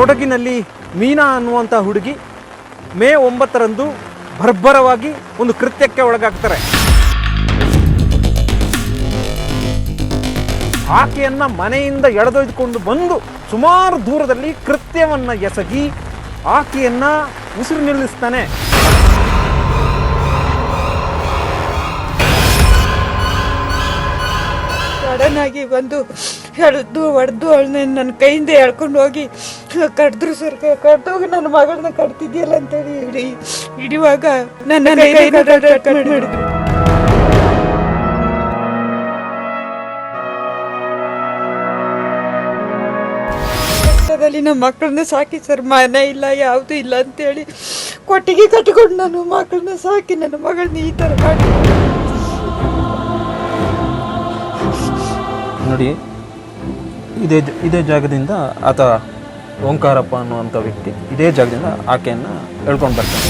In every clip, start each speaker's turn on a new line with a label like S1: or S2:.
S1: ಕೊಡಗಿನಲ್ಲಿ ಮೀನಾ ಅನ್ನುವಂಥ ಹುಡುಗಿ ಮೇ ಒಂಬತ್ತರಂದು ಭರ್ಭರವಾಗಿ ಒಂದು ಕೃತ್ಯಕ್ಕೆ ಒಳಗಾಗ್ತಾರೆ. ಆಕೆಯನ್ನು ಮನೆಯಿಂದ ಎಳೆದೊಯ್ದುಕೊಂಡು ಬಂದು ಸುಮಾರು ದೂರದಲ್ಲಿ ಕೃತ್ಯವನ್ನು ಎಸಗಿ ಆಕೆಯನ್ನು ಉಸಿರು ನಿಲ್ಲಿಸ್ತಾನೆ.
S2: ಸಡನ್ ಆಗಿ ಬಂದು ಎಳೆದು ಹೊಡೆದು ಅವಳನ್ನ ನನ್ನ ಕೈಯಿಂದ ಎಳ್ಕೊಂಡು ಹೋಗಿ ಕಡ್ದ್ರು ಸರ್ ಕಡ್ದೋಗಿ ನನ್ನ ಮಗಳನ್ನ ಕಟ್ತಿದ್ಯಲ್ಲ ಅಂತೇಳಿ ಹೇಳಿ ಇಡಿವಾಗ ನನ್ನ ಕಷ್ಟದಲ್ಲಿ ನಮ್ಮ ಮಕ್ಕಳನ್ನ ಸಾಕಿ ಸರ್ ಮನೆ ಇಲ್ಲ ಯಾವುದು ಇಲ್ಲ ಅಂತೇಳಿ ಕೊಟ್ಟಿಗೆ ಕಟ್ಕೊಂಡು ನಾನು ಮಕ್ಕಳನ್ನ ಸಾಕಿ ನನ್ನ ಮಗಳನ್ನ ಈ ಥರ ಮಾಡಿ.
S1: ನೋಡಿ ಇದೇ ಜ- ಇದೇ ಜಾಗದಿಂದ ಆತ ಓಂಕಾರಪ್ಪ ಅನ್ನುವಂಥ ವ್ಯಕ್ತಿ. ಇದೇ ಜಾಗದಿಂದ ಆಕೆಯನ್ನು ಹೇಳ್ಕೊಂಡು ಬರ್ತಾನೆ.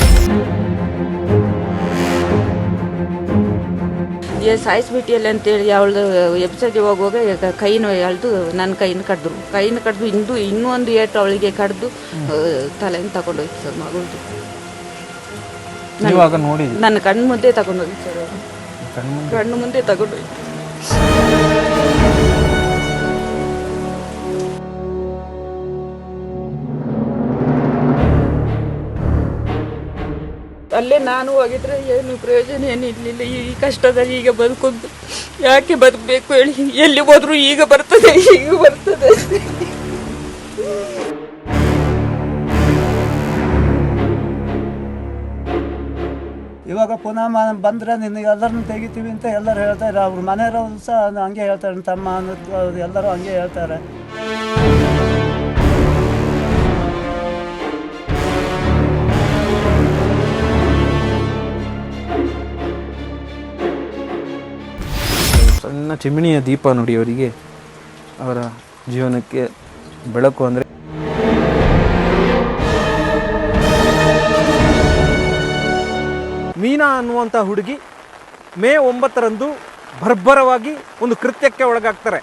S2: ಏ ಅಂತ ಅಂತೇಳಿ ಅವಳು ಎಬ್ಸಗೆ ಹೋಗುವಾಗ ಕೈನ ಎಳ್ದು ನನ್ನ ಕೈನ ಕಡ್ದ್ರು. ಕೈನ ಕಡ್ದು ಇಂದು ಇನ್ನೂ ಒಂದು ಏಟು ಅವಳಿಗೆ ಕಡ್ದು ತಲೆನ ತಗೊಂಡೋಯ್ತು ಸರ್ ಮಗುದು ನನ್ನ ಕಣ್ಣು ಮುಂದೆ ತಗೊಂಡೋಗಿ ಸರ್.
S1: ಕಣ್ಣು
S2: ಕಣ್ಣು ಮುಂದೆ ತಗೊಂಡೋಯ್ತು. ಅಲ್ಲೇ ನಾನು ಹೋಗಿದ್ರೆ ಏನು ಪ್ರಯೋಜನ ಏನು ಇರಲಿಲ್ಲ ಈ ಕಷ್ಟದಲ್ಲಿ ಈಗ ಬದುಕು ಯಾಕೆ ಬದುಕಬೇಕು ಹೇಳಿ. ಎಲ್ಲಿ ಹೋದ್ರು ಈಗ ಬರ್ತದೆ ಈಗ ಬರ್ತದೆ.
S3: ಇವಾಗ ಪುನಃ ಬಂದರೆ ನಿನಗೆ ಎಲ್ಲರನ್ನು ತೆಗಿತೀವಿ ಅಂತ ಎಲ್ಲರೂ ಹೇಳ್ತಾರೆ ಅವ್ರ ಮನೆಯವರು ಸಹ ಹಂಗೆ ಹೇಳ್ತಾರೆ. ತಮ್ಮ ಅನ್ನೋದು ಎಲ್ಲರೂ ಹಂಗೆ ಹೇಳ್ತಾರೆ.
S1: ಸಣ್ಣ ಚಿಮಿಣಿಯ ದೀಪ ನೋಡಿ ಅವರಿಗೆ ಅವರ ಜೀವನಕ್ಕೆ ಬೆಳಕು ಅಂದರೆ ಮೀನಾ ಅನ್ನುವಂಥ ಹುಡುಗಿ ಮೇ ಒಂಬತ್ತರಂದು ಬರ್ಬರವಾಗಿ ಒಂದು ಕೃತ್ಯಕ್ಕೆ ಒಳಗಾಗ್ತಾರೆ.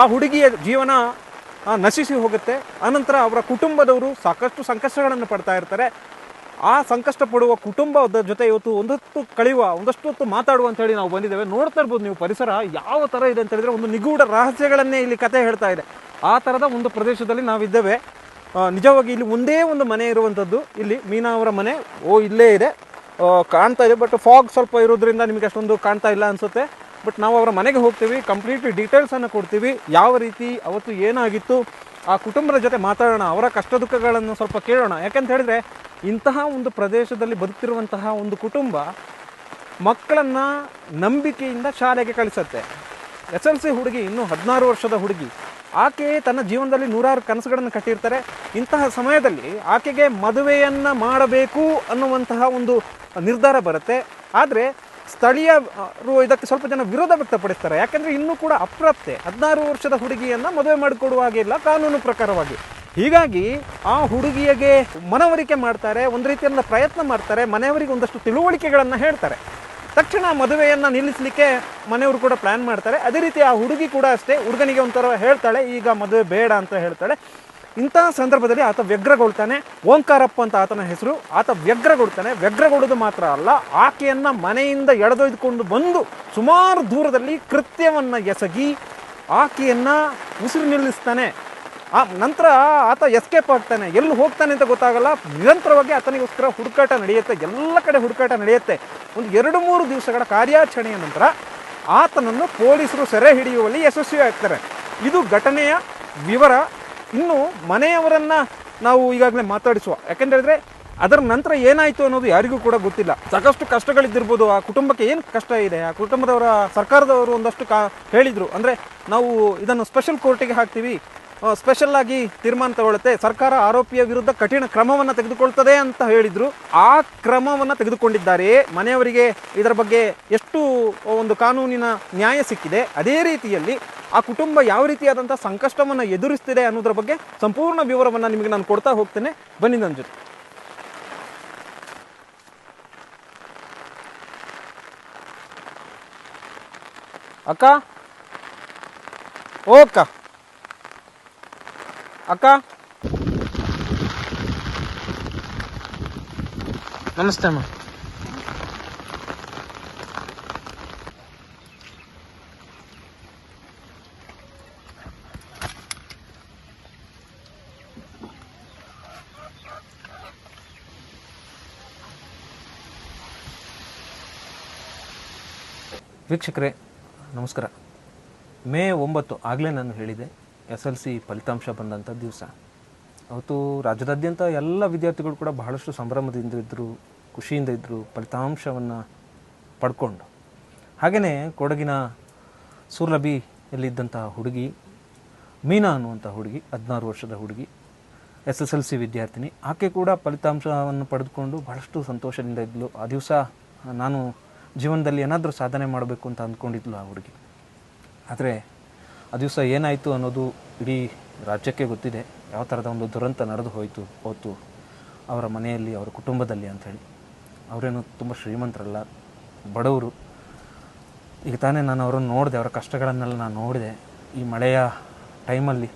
S1: ಆ ಹುಡುಗಿಯ ಜೀವನ ನಶಿಸಿ ಹೋಗುತ್ತೆ. ಅನಂತರ ಅವರ ಕುಟುಂಬದವರು ಸಾಕಷ್ಟು ಸಂಕಷ್ಟಗಳನ್ನು ಪಡ್ತಾ ಇರ್ತಾರೆ. ಆ ಸಂಕಷ್ಟ ಪಡುವ ಕುಟುಂಬದ ಜೊತೆ ಇವತ್ತು ಒಂದಷ್ಟು ಕಳೆಯುವ, ಒಂದಷ್ಟು ಹೊತ್ತು ಮಾತಾಡುವ ಅಂತ ಹೇಳಿ ನಾವು ಬಂದಿದ್ದೇವೆ. ನೋಡ್ತಾ ಇರ್ಬೋದು ನೀವು ಪರಿಸರ ಯಾವ ಥರ ಇದೆ ಅಂತ ಹೇಳಿದ್ರೆ ಒಂದು ನಿಗೂಢ ರಹಸ್ಯಗಳನ್ನೇ ಇಲ್ಲಿ ಕತೆ ಹೇಳ್ತಾ ಇದೆ. ಆ ಥರದ ಒಂದು ಪ್ರದೇಶದಲ್ಲಿ ನಾವಿದ್ದೇವೆ. ನಿಜವಾಗಿ ಇಲ್ಲಿ ಒಂದೇ ಒಂದು ಮನೆ ಇರುವಂಥದ್ದು ಇಲ್ಲಿ ಮೀನಾ ಅವರ ಮನೆ, ಓ, ಇಲ್ಲೇ ಇದೆ. ಕಾಣ್ತಾ ಇದೆ, ಬಟ್ ಫಾಗ್ ಸ್ವಲ್ಪ ಇರೋದ್ರಿಂದ ನಿಮಗೆ ಅಷ್ಟೊಂದು ಕಾಣ್ತಾ ಇಲ್ಲ ಅನಿಸುತ್ತೆ. ಬಟ್ ನಾವು ಅವರ ಮನೆಗೆ ಹೋಗ್ತೀವಿ ಕಂಪ್ಲೀಟ್ಲಿ ಡೀಟೇಲ್ಸನ್ನು ಕೊಡ್ತೀವಿ. ಯಾವ ರೀತಿ, ಅವತ್ತು ಏನಾಗಿತ್ತು, ಆ ಕುಟುಂಬದ ಜೊತೆ ಮಾತಾಡೋಣ, ಅವರ ಕಷ್ಟ ದುಃಖಗಳನ್ನು ಸ್ವಲ್ಪ ಕೇಳೋಣ. ಯಾಕೆಂತ ಹೇಳಿದ್ರೆ ಇಂತಹ ಒಂದು ಪ್ರದೇಶದಲ್ಲಿ ಬದುಕ್ತಿರುವಂತಹ ಒಂದು ಕುಟುಂಬ ಮಕ್ಕಳನ್ನು ನಂಬಿಕೆಯಿಂದ ಶಾಲೆಗೆ ಕಳಿಸುತ್ತೆ. ಎಸ್ ಎಲ್ ಸಿ ಹುಡುಗಿ ಇನ್ನೂ ಹದಿನಾರು ವರ್ಷದ ಹುಡುಗಿ. ಆಕೆ ತನ್ನ ಜೀವನದಲ್ಲಿ ನೂರಾರು ಕನಸುಗಳನ್ನು ಕಟ್ಟಿರ್ತಾರೆ. ಇಂತಹ ಸಮಯದಲ್ಲಿ ಆಕೆಗೆ ಮದುವೆಯನ್ನು ಮಾಡಬೇಕು ಅನ್ನುವಂತಹ ಒಂದು ನಿರ್ಧಾರ ಬರುತ್ತೆ. ಆದರೆ ಸ್ಥಳೀಯರು ಇದಕ್ಕೆ ಸ್ವಲ್ಪ ಜನ ವಿರೋಧ ವ್ಯಕ್ತಪಡಿಸ್ತಾರೆ. ಯಾಕೆಂದರೆ ಇನ್ನೂ ಕೂಡ ಅಪ್ರಾಪ್ತೆ ಹದಿನಾರು ವರ್ಷದ ಹುಡುಗಿಯನ್ನು ಮದುವೆ ಮಾಡಿಕೊಡುವ ಹಾಗೆ ಇಲ್ಲ, ಕಾನೂನು ಪ್ರಕಾರವಾಗಿ. ಹೀಗಾಗಿ ಆ ಹುಡುಗಿಯಗೆ ಮನವರಿಕೆ ಮಾಡ್ತಾರೆ, ಒಂದು ರೀತಿಯಿಂದ ಪ್ರಯತ್ನ ಮಾಡ್ತಾರೆ, ಮನೆಯವರಿಗೆ ಒಂದಷ್ಟು ತಿಳುವಳಿಕೆಗಳನ್ನು ಹೇಳ್ತಾರೆ. ತಕ್ಷಣ ಮದುವೆಯನ್ನು ನಿಲ್ಲಿಸಲಿಕ್ಕೆ ಮನೆಯವರು ಕೂಡ ಪ್ಲ್ಯಾನ್ ಮಾಡ್ತಾರೆ. ಅದೇ ರೀತಿ ಆ ಹುಡುಗಿ ಕೂಡ ಅಷ್ಟೇ ಹುಡುಗನಿಗೆ ಒಂಥರ ಹೇಳ್ತಾಳೆ, ಈಗ ಮದುವೆ ಬೇಡ ಅಂತ ಹೇಳ್ತಾಳೆ. ಇಂಥ ಸಂದರ್ಭದಲ್ಲಿ ಆತ ವ್ಯಗ್ರಗೊಳ್ತಾನೆ. ಓಂಕಾರಪ್ಪ ಅಂತ ಆತನ ಹೆಸರು, ಆತ ವ್ಯಗ್ರಗೊಳ್ತಾನೆ. ವ್ಯಗ್ರಗೊಳ್ಳೋದು ಮಾತ್ರ ಅಲ್ಲ, ಆಕೆಯನ್ನು ಮನೆಯಿಂದ ಎಳೆದೊಯ್ದುಕೊಂಡು ಬಂದು ಸುಮಾರು ದೂರದಲ್ಲಿ ಕೃತ್ಯವನ್ನು ಎಸಗಿ ಆಕೆಯನ್ನು ಉಸಿರು ನಿಲ್ಲಿಸ್ತಾನೆ. ಆ ನಂತರ ಆತ ಎಸ್ಕೇಪ್ ಆಗ್ತಾನೆ. ಎಲ್ಲಿ ಹೋಗ್ತಾನೆ ಅಂತ ಗೊತ್ತಾಗಲ್ಲ. ನಿರಂತರವಾಗಿ ಆತನಿಗೋಸ್ಕರ ಹುಡುಕಾಟ ನಡೆಯುತ್ತೆ. ಎಲ್ಲ ಕಡೆ ಹುಡುಕಾಟ ನಡೆಯುತ್ತೆ. ಒಂದು ಎರಡು ಮೂರು ದಿವಸಗಳ ಕಾರ್ಯಾಚರಣೆಯ ನಂತರ ಆತನನ್ನು ಪೊಲೀಸರು ಸೆರೆ ಹಿಡಿಯುವಲ್ಲಿ ಯಶಸ್ವಿ ಆಗ್ತಾರೆ. ಇದು ಘಟನೆಯ ವಿವರ. ಇನ್ನು ಮನೆಯವರನ್ನ ನಾವು ಈಗಾಗಲೇ ಮಾತಾಡಿಸುವ. ಯಾಕಂತೇಳಿದ್ರೆ ಅದರ ನಂತರ ಏನಾಯಿತು ಅನ್ನೋದು ಯಾರಿಗೂ ಕೂಡ ಗೊತ್ತಿಲ್ಲ. ಸಾಕಷ್ಟು ಕಷ್ಟಗಳಿದ್ದಿರ್ಬೋದು. ಆ ಕುಟುಂಬಕ್ಕೆ ಏನು ಕಷ್ಟ ಇದೆ? ಆ ಕುಟುಂಬದವರ ಸರ್ಕಾರದವರು ಒಂದಷ್ಟು ಕಾ ಹೇಳಿದರು. ಅಂದರೆ ನಾವು ಇದನ್ನು ಸ್ಪೆಷಲ್ ಕೋರ್ಟಿಗೆ ಹಾಕ್ತೀವಿ. ಸ್ಪೆಷಲ್ ಆಗಿ ತೀರ್ಮಾನ ತಗೊಳ್ಳುತ್ತೆ. ಸರ್ಕಾರ ಆರೋಪಿಯ ವಿರುದ್ಧ ಕಠಿಣ ಕ್ರಮವನ್ನು ತೆಗೆದುಕೊಳ್ತದೆ ಅಂತ ಹೇಳಿದ್ರು. ಆ ಕ್ರಮವನ್ನು ತೆಗೆದುಕೊಂಡಿದ್ದಾರೆ. ಮನೆಯವರಿಗೆ ಇದರ ಬಗ್ಗೆ ಎಷ್ಟು ಒಂದು ಕಾನೂನಿನ ನ್ಯಾಯ ಸಿಕ್ಕಿದೆ, ಅದೇ ರೀತಿಯಲ್ಲಿ ಆ ಕುಟುಂಬ ಯಾವ ರೀತಿಯಾದಂಥ ಸಂಕಷ್ಟವನ್ನು ಎದುರಿಸ್ತಿದೆ ಅನ್ನೋದ್ರ ಬಗ್ಗೆ ಸಂಪೂರ್ಣ ವಿವರವನ್ನು ನಿಮಗೆ ನಾನು ಕೊಡ್ತಾ ಹೋಗ್ತೇನೆ. ಬನ್ನಿ ನನ್ನ ಜೊತೆ ಅಕ್ಕ? ಓ ಅಕ್ಕ?
S4: ನಮಸ್ತೆ ಅಮ್ಮ.
S1: ವೀಕ್ಷಕರೇ ನಮಸ್ಕಾರ. ಮೇ ಒಂಬತ್ತು ಆಗಲೇ ನಾನು ಹೇಳಿದೆ ಎಸ್ ಎಲ್ ಸಿ ಫಲಿತಾಂಶ ಬಂದಂಥ ದಿವಸ. ಅವತ್ತು ರಾಜ್ಯದಾದ್ಯಂತ ಎಲ್ಲ ವಿದ್ಯಾರ್ಥಿಗಳು ಕೂಡ ಬಹಳಷ್ಟು ಸಂಭ್ರಮದಿಂದ ಇದ್ದರು, ಖುಷಿಯಿಂದ ಇದ್ದರು, ಫಲಿತಾಂಶವನ್ನು ಪಡ್ಕೊಂಡು. ಹಾಗೆಯೇ ಕೊಡಗಿನ ಸೂರ್ಲಬಿಯಲ್ಲಿದ್ದಂಥ ಹುಡುಗಿ, ಮೀನಾ ಅನ್ನುವಂಥ ಹುಡುಗಿ, ಹದಿನಾರು ವರ್ಷದ ಹುಡುಗಿ, ಎಸ್ ಎಸ್ ಎಲ್ ಸಿ ವಿದ್ಯಾರ್ಥಿನಿ, ಆಕೆ ಕೂಡ ಫಲಿತಾಂಶವನ್ನು ಪಡೆದುಕೊಂಡು ಬಹಳಷ್ಟು ಸಂತೋಷದಿಂದ ಇದ್ಲು. ಆ ದಿವಸ ನಾನು ಜೀವನದಲ್ಲಿ ಏನಾದರೂ ಸಾಧನೆ ಮಾಡಬೇಕು ಅಂತ ಅಂದ್ಕೊಂಡಿದ್ಲು ಆ ಹುಡುಗಿ. ಆದರೆ ಆ ದಿವಸ ಏನಾಯಿತು ಅನ್ನೋದು ಇಡೀ ರಾಜ್ಯಕ್ಕೆ ಗೊತ್ತಿದೆ. ಯಾವ ಥರದ ಒಂದು ದುರಂತ ನಡೆದು ಹೋಯಿತು, ಹೋತು ಅವರ ಮನೆಯಲ್ಲಿ, ಅವರ ಕುಟುಂಬದಲ್ಲಿ ಅಂಥೇಳಿ. ಅವರೇನು ತುಂಬ ಶ್ರೀಮಂತರಲ್ಲ, ಬಡವರು. ಈಗ ತಾನೇ ನಾನು ಅವರನ್ನು ನೋಡಿದೆ, ಅವರ ಕಷ್ಟಗಳನ್ನೆಲ್ಲ ನಾನು ನೋಡಿದೆ. ಈ ಮಳೆಯ ಟೈಮಲ್ಲಿ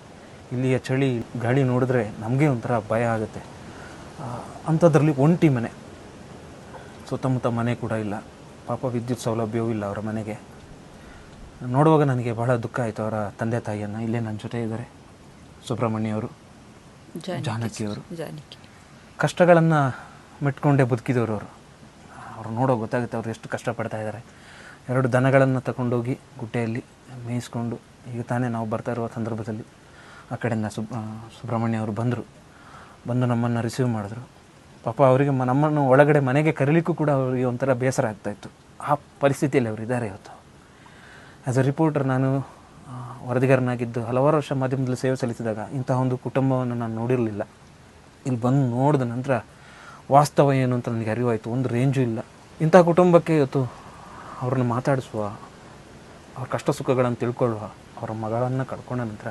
S1: ಇಲ್ಲಿಯ ಚಳಿ, ಗಾಳಿ ನೋಡಿದ್ರೆ ನಮಗೆ ಒಂಥರ ಭಯ ಆಗುತ್ತೆ. ಅಂಥದ್ರಲ್ಲಿ ಒಂಟಿ ಮನೆ. ಸುತ್ತಮುತ್ತ ಮನೆ ಕೂಡ ಇಲ್ಲ. ಪಾಪ ವಿದ್ಯುತ್ ಸೌಲಭ್ಯವೂ ಇಲ್ಲ ಅವರ ಮನೆಗೆ. ನೋಡುವಾಗ ನನಗೆ ಬಹಳ ದುಃಖ ಆಯಿತು. ಅವರ ತಂದೆ ತಾಯಿಯನ್ನು ಇಲ್ಲೇ ನನ್ನ ಜೊತೆ ಇದ್ದಾರೆ. ಸುಬ್ರಹ್ಮಣ್ಯವರು ಜಾನಕಿಯವರು.
S2: ಜಾನಕಿ.
S1: ಕಷ್ಟಗಳನ್ನು ಮೆಟ್ಕೊಂಡೇ ಬದುಕಿದವರು ಅವರು. ಅವ್ರು ನೋಡೋ ಗೊತ್ತಾಗುತ್ತೆ ಅವ್ರು ಎಷ್ಟು ಕಷ್ಟಪಡ್ತಾ ಇದ್ದಾರೆ. ಎರಡು ದನಗಳನ್ನು ತಗೊಂಡೋಗಿ ಗುಡ್ಡೆಯಲ್ಲಿ ಮೇಯಿಸ್ಕೊಂಡು ಈಗ ತಾನೇ ನಾವು ಬರ್ತಾ ಇರುವ ಸಂದರ್ಭದಲ್ಲಿ ಆ ಕಡೆಯಿಂದ ಸುಬ್ ಸುಬ್ರಹ್ಮಣ್ಯ ಅವರು ಬಂದರು. ಬಂದು ನಮ್ಮನ್ನು ರಿಸೀವ್ ಮಾಡಿದ್ರು. ಪಾಪ ಅವರಿಗೆ ನಮ್ಮನ್ನು ಒಳಗಡೆ ಮನೆಗೆ ಕರೀಲಿಕ್ಕೂ ಕೂಡ ಅವರಿಗೆ ಒಂಥರ ಬೇಸರ ಆಗ್ತಾಯಿತ್ತು ಆ ಪರಿಸ್ಥಿತಿಯಲ್ಲಿ ಅವರು ಇದ್ದಾರೆ ಇವತ್ತು. ಆ್ಯಸ್ ಅ ರಿಪೋರ್ಟರ್ ನಾನು ವರದಿಗಾರನಾಗಿದ್ದು ಹಲವಾರು ವರ್ಷ ಮಾಧ್ಯಮದಲ್ಲಿ ಸೇವೆ ಸಲ್ಲಿಸಿದಾಗ ಇಂತಹ ಒಂದು ಕುಟುಂಬವನ್ನು ನಾನು ನೋಡಿರಲಿಲ್ಲ. ಇಲ್ಲಿ ಬಂದು ನೋಡಿದ ನಂತರ ವಾಸ್ತವ ಏನು ಅಂತ ನನಗೆ ಅರಿವಾಯಿತು. ಒಂದು ರೇಂಜು ಇಲ್ಲ. ಇಂಥ ಕುಟುಂಬಕ್ಕೆ ಇವತ್ತು ಅವ್ರನ್ನ ಮಾತಾಡಿಸುವ, ಅವ್ರ ಕಷ್ಟ ಸುಖಗಳನ್ನು ತಿಳ್ಕೊಳ್ಳುವ, ಅವರ ಮಗಳನ್ನು ಕಳ್ಕೊಂಡ ನಂತರ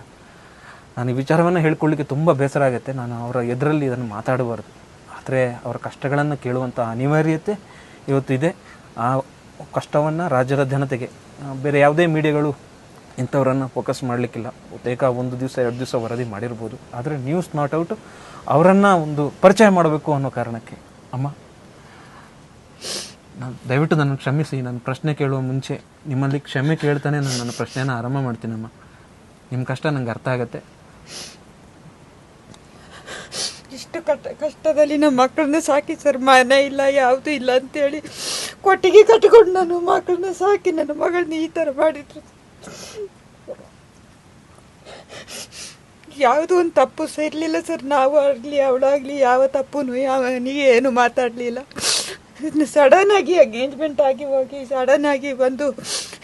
S1: ನಾನು ಈ ವಿಚಾರವನ್ನು ಹೇಳ್ಕೊಳ್ಳಿಕ್ಕೆ ತುಂಬ ಬೇಸರ ಆಗುತ್ತೆ. ನಾನು ಅವರ ಎದುರಲ್ಲಿ ಇದನ್ನು ಮಾತಾಡಬಾರ್ದು. ಆದರೆ ಅವರ ಕಷ್ಟಗಳನ್ನು ಕೇಳುವಂಥ ಅನಿವಾರ್ಯತೆ ಇವತ್ತು ಇದೆ ಆ ಕಷ್ಟವನ್ನು ರಾಜ್ಯದ ಜನತೆಗೆ ಬೇರೆ ಯಾವುದೇ ಮೀಡಿಯಾಗಳು ಇಂಥವರನ್ನು ಫೋಕಸ್ ಮಾಡಲಿಕ್ಕಿಲ್ಲ. ಬಹುತೇಕ ಒಂದು ದಿವಸ, ಎರಡು ದಿವಸ ವರದಿ ಮಾಡಿರ್ಬೋದು. ಆದರೆ ನ್ಯೂಸ್ ನಾಟ್ ಔಟ್ ಅವರನ್ನು ಒಂದು ಪರಿಚಯ ಮಾಡಬೇಕು ಅನ್ನೋ ಕಾರಣಕ್ಕೆ. ಅಮ್ಮ, ನಾನು ದಯವಿಟ್ಟು ನನ್ನ ಕ್ಷಮಿಸಿ. ನನ್ನ ಪ್ರಶ್ನೆ ಕೇಳುವ ಮುಂಚೆ ನಿಮ್ಮಲ್ಲಿ ಕ್ಷಮೆ ಕೇಳ್ತಾನೆ ನಾನು ನನ್ನ ಪ್ರಶ್ನೆಯನ್ನು ಆರಂಭ ಮಾಡ್ತೀನಮ್ಮ. ನಿಮ್ಮ ಕಷ್ಟ ನಂಗೆ ಅರ್ಥ ಆಗುತ್ತೆ.
S2: ಇಷ್ಟು ಕಷ್ಟ ಕಷ್ಟದಲ್ಲಿ ನಮ್ಮ ಮಕ್ಕಳನ್ನ ಸಾಕಿ ಸರ್, ಮನೆ ಇಲ್ಲ, ಯಾವುದು ಇಲ್ಲ ಅಂತೇಳಿ. ಕೊಟ್ಟಿಗೆ ಕಟ್ಟಿಕೊಂಡು ನಾನು ಮಕ್ಕಳನ್ನ ಸಾಕಿ, ನನ್ನ ಮಗಳನ್ನ ಈ ಥರ ಮಾಡಿದ್ರು. ಯಾವುದೋ ಒಂದು ತಪ್ಪು ಸೇರಲಿಲ್ಲ ಸರ್. ನಾವು ಆಗಲಿ ಅವಳಾಗಲಿ ಯಾವ ತಪ್ಪು ನೀವು ಏನು ಮಾತಾಡಲಿಲ್ಲ. ಸಡನ್ ಆಗಿ ಎಂಗೇಜ್ಮೆಂಟ್ ಆಗಿ ಹೋಗಿ ಸಡನ್ ಆಗಿ ಬಂದು,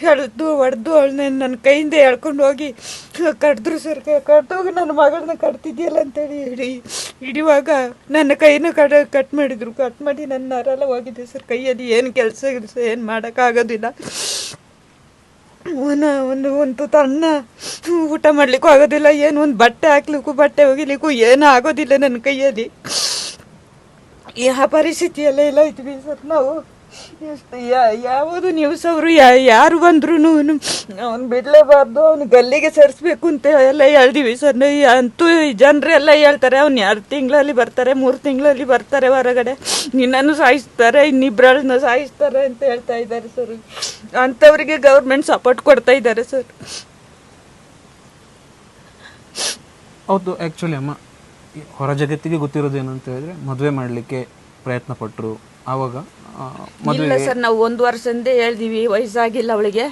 S2: ಎಳೆದು, ಹೊಡೆದು, ಅವಳನ್ನ ನನ್ನ ಕೈಯಿಂದ ಎಳ್ಕೊಂಡು ಹೋಗಿ ಕಡಿದ್ರು ಸರ್ ಕಟ್ಟೋಗಿ ನನ್ನ ಮಗಳನ್ನ ಕಟ್ತಿದ್ಯಲ್ಲ ಅಂತೇಳಿ ಹೇಳಿ, ಹಿಡಿಯುವಾಗ ನನ್ನ ಕೈನ ಕಡ ಕಟ್ ಮಾಡಿದ್ರು. ಕಟ್ ಮಾಡಿ ನನ್ನ ನರೆಲ್ಲ ಹೋಗಿದೆ ಸರ್, ಕೈಯಲ್ಲಿ ಏನು ಕೆಲಸ ಕೆಲಸ ಏನು ಮಾಡೋಕ್ಕಾಗೋದಿಲ್ಲ. ಒಂದು ಒಂದು ಒಂದು ತನ್ನ ಊಟ ಮಾಡ್ಲಿಕ್ಕೂ ಆಗೋದಿಲ್ಲ, ಏನು ಒಂದು ಬಟ್ಟೆ ಹಾಕ್ಲಿಕ್ಕೂ, ಬಟ್ಟೆ ಒಗಿಲಿಕ್ಕೂ ಏನೂ ಆಗೋದಿಲ್ಲ ನನ್ನ ಕೈಯಲ್ಲಿ. ಯಾವ ಪರಿಸ್ಥಿತಿಯಲ್ಲೇ ಇಲ್ಲ ಇದ್ವಿ ಸರ್ ನಾವು. ಎಷ್ಟು ಯಾವುದು ನ್ಯೂಸ್ ಅವರು ಯಾರು ಬಂದ್ರು ಅವ್ನು ಬಿಡಲೇಬಾರ್ದು, ಅವ್ನು ಗಲ್ಲಿಗೆ ಸೇರಿಸ್ಬೇಕು ಅಂತ ಎಲ್ಲ ಹೇಳ್ದೀವಿ ಸರ್. ಅಂತೂ ಜನರೆಲ್ಲ ಹೇಳ್ತಾರೆ, ಅವ್ನು ಎರಡು ತಿಂಗಳಲ್ಲಿ ಬರ್ತಾರೆ, ಮೂರು ತಿಂಗಳಲ್ಲಿ ಬರ್ತಾರೆ ಹೊರಗಡೆ. ನಿನ್ನನ್ನು ಸಾಯಿಸ್ತಾರೆ ಇನ್ನಿಬ್ಬರನ್ನ ಸಾಯಿಸ್ತಾರೆ ಅಂತ ಹೇಳ್ತಾ ಇದ್ದಾರೆ ಸರ್. ಅಂಥವ್ರಿಗೆ ಗೌರ್ಮೆಂಟ್ ಸಪೋರ್ಟ್ ಕೊಡ್ತಾ ಇದ್ದಾರೆ ಸರ್.
S1: ಹೌದು ಆ್ಯಕ್ಚುಲಿ ಅಮ್ಮ ಹೊರ ಜಗತ್ತಿಗೆ ಗೊತ್ತಿರೋದು ಏನಂತ ಹೇಳಿದ್ರೆ ಮದುವೆ ಮಾಡಲಿಕ್ಕೆ ಪ್ರಯತ್ನ ಪಟ್ಟರು ಆವಾಗ
S2: ಇಲ್ಲ ಸರ್ ನಾವು ಒಂದು ವರ್ಷದಿಂದ ಹೇಳ್ದೀವಿ ವಯಸ್ಸಾಗಿಲ್ಲ ಅವಳಿಗೆ.